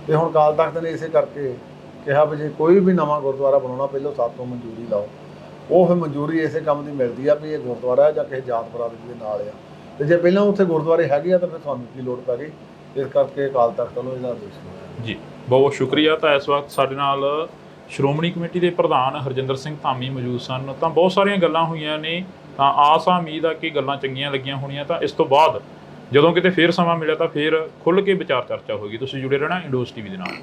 ਤੇ ਹੁਣ ਅਕਾਲ ਤਖਤ ਨੇ ਇਸੇ ਕਰਕੇ ਕਿਹਾ ਵੀ ਜੇ ਕੋਈ ਵੀ ਨਵਾਂ ਗੁਰਦੁਆਰਾ ਬਣਾਉਣਾ, ਪਹਿਲਾਂ ਸਾਥ ਤੋਂ ਮਨਜ਼ੂਰੀ ਲਾਓ। ਉਹ ਫਿਰ ਮਨਜ਼ੂਰੀ ਇਸੇ ਕੰਮ ਦੀ ਮਿਲਦੀ ਆ ਵੀ ਇਹ ਗੁਰਦੁਆਰਾ ਹੈ ਜਾਂ ਕਿਸੇ ਜਾਤ ਬਰਾਦਰੀ ਦੇ ਨਾਲ ਆ। ਤੇ ਜੇ ਪਹਿਲਾਂ ਉੱਥੇ ਗੁਰਦੁਆਰੇ ਹੈਗੇ ਆ ਤਾਂ ਫਿਰ ਤੁਹਾਨੂੰ ਕੀ ਲੋੜ ਪੈ ਗਈ? ਇਸ ਕਰਕੇ ਅਕਾਲ ਤਖਤ ਵੱਲੋਂ ਇਹਦਾ ਆਦੇਸ਼ ਜੀ, ਬਹੁਤ ਬਹੁਤ ਸ਼ੁਕਰੀਆ। ਤਾਂ ਇਸ ਵਕਤ ਸਾਡੇ ਨਾਲ ਸ਼੍ਰੋਮਣੀ ਕਮੇਟੀ ਦੇ ਪ੍ਰਧਾਨ ਹਰਜਿੰਦਰ ਸਿੰਘ ਧਾਮੀ ਮੌਜੂਦ ਸਨ। ਤਾਂ ਬਹੁਤ ਸਾਰੀਆਂ ਗੱਲਾਂ ਹੋਈਆਂ ਨੇ। ਤਾਂ ਆਸ ਆ, ਉਮੀਦ ਆ ਕਿ ਗੱਲਾਂ ਚੰਗੀਆਂ ਲੱਗੀਆਂ ਹੋਣੀਆਂ। ਤਾਂ ਇਸ ਤੋਂ ਬਾਅਦ ਜਦੋਂ ਕਿਤੇ ਫੇਰ ਸਮਾਂ ਮਿਲਿਆ ਤਾਂ ਫੇਰ ਖੁੱਲ੍ਹ ਕੇ ਵਿਚਾਰ ਚਰਚਾ ਹੋਏਗੀ। ਤੁਸੀਂ ਜੁੜੇ ਰਹਿਣਾ ਇੰਡੋਸ ਟੀਵੀ ਦੇ ਨਾਲ।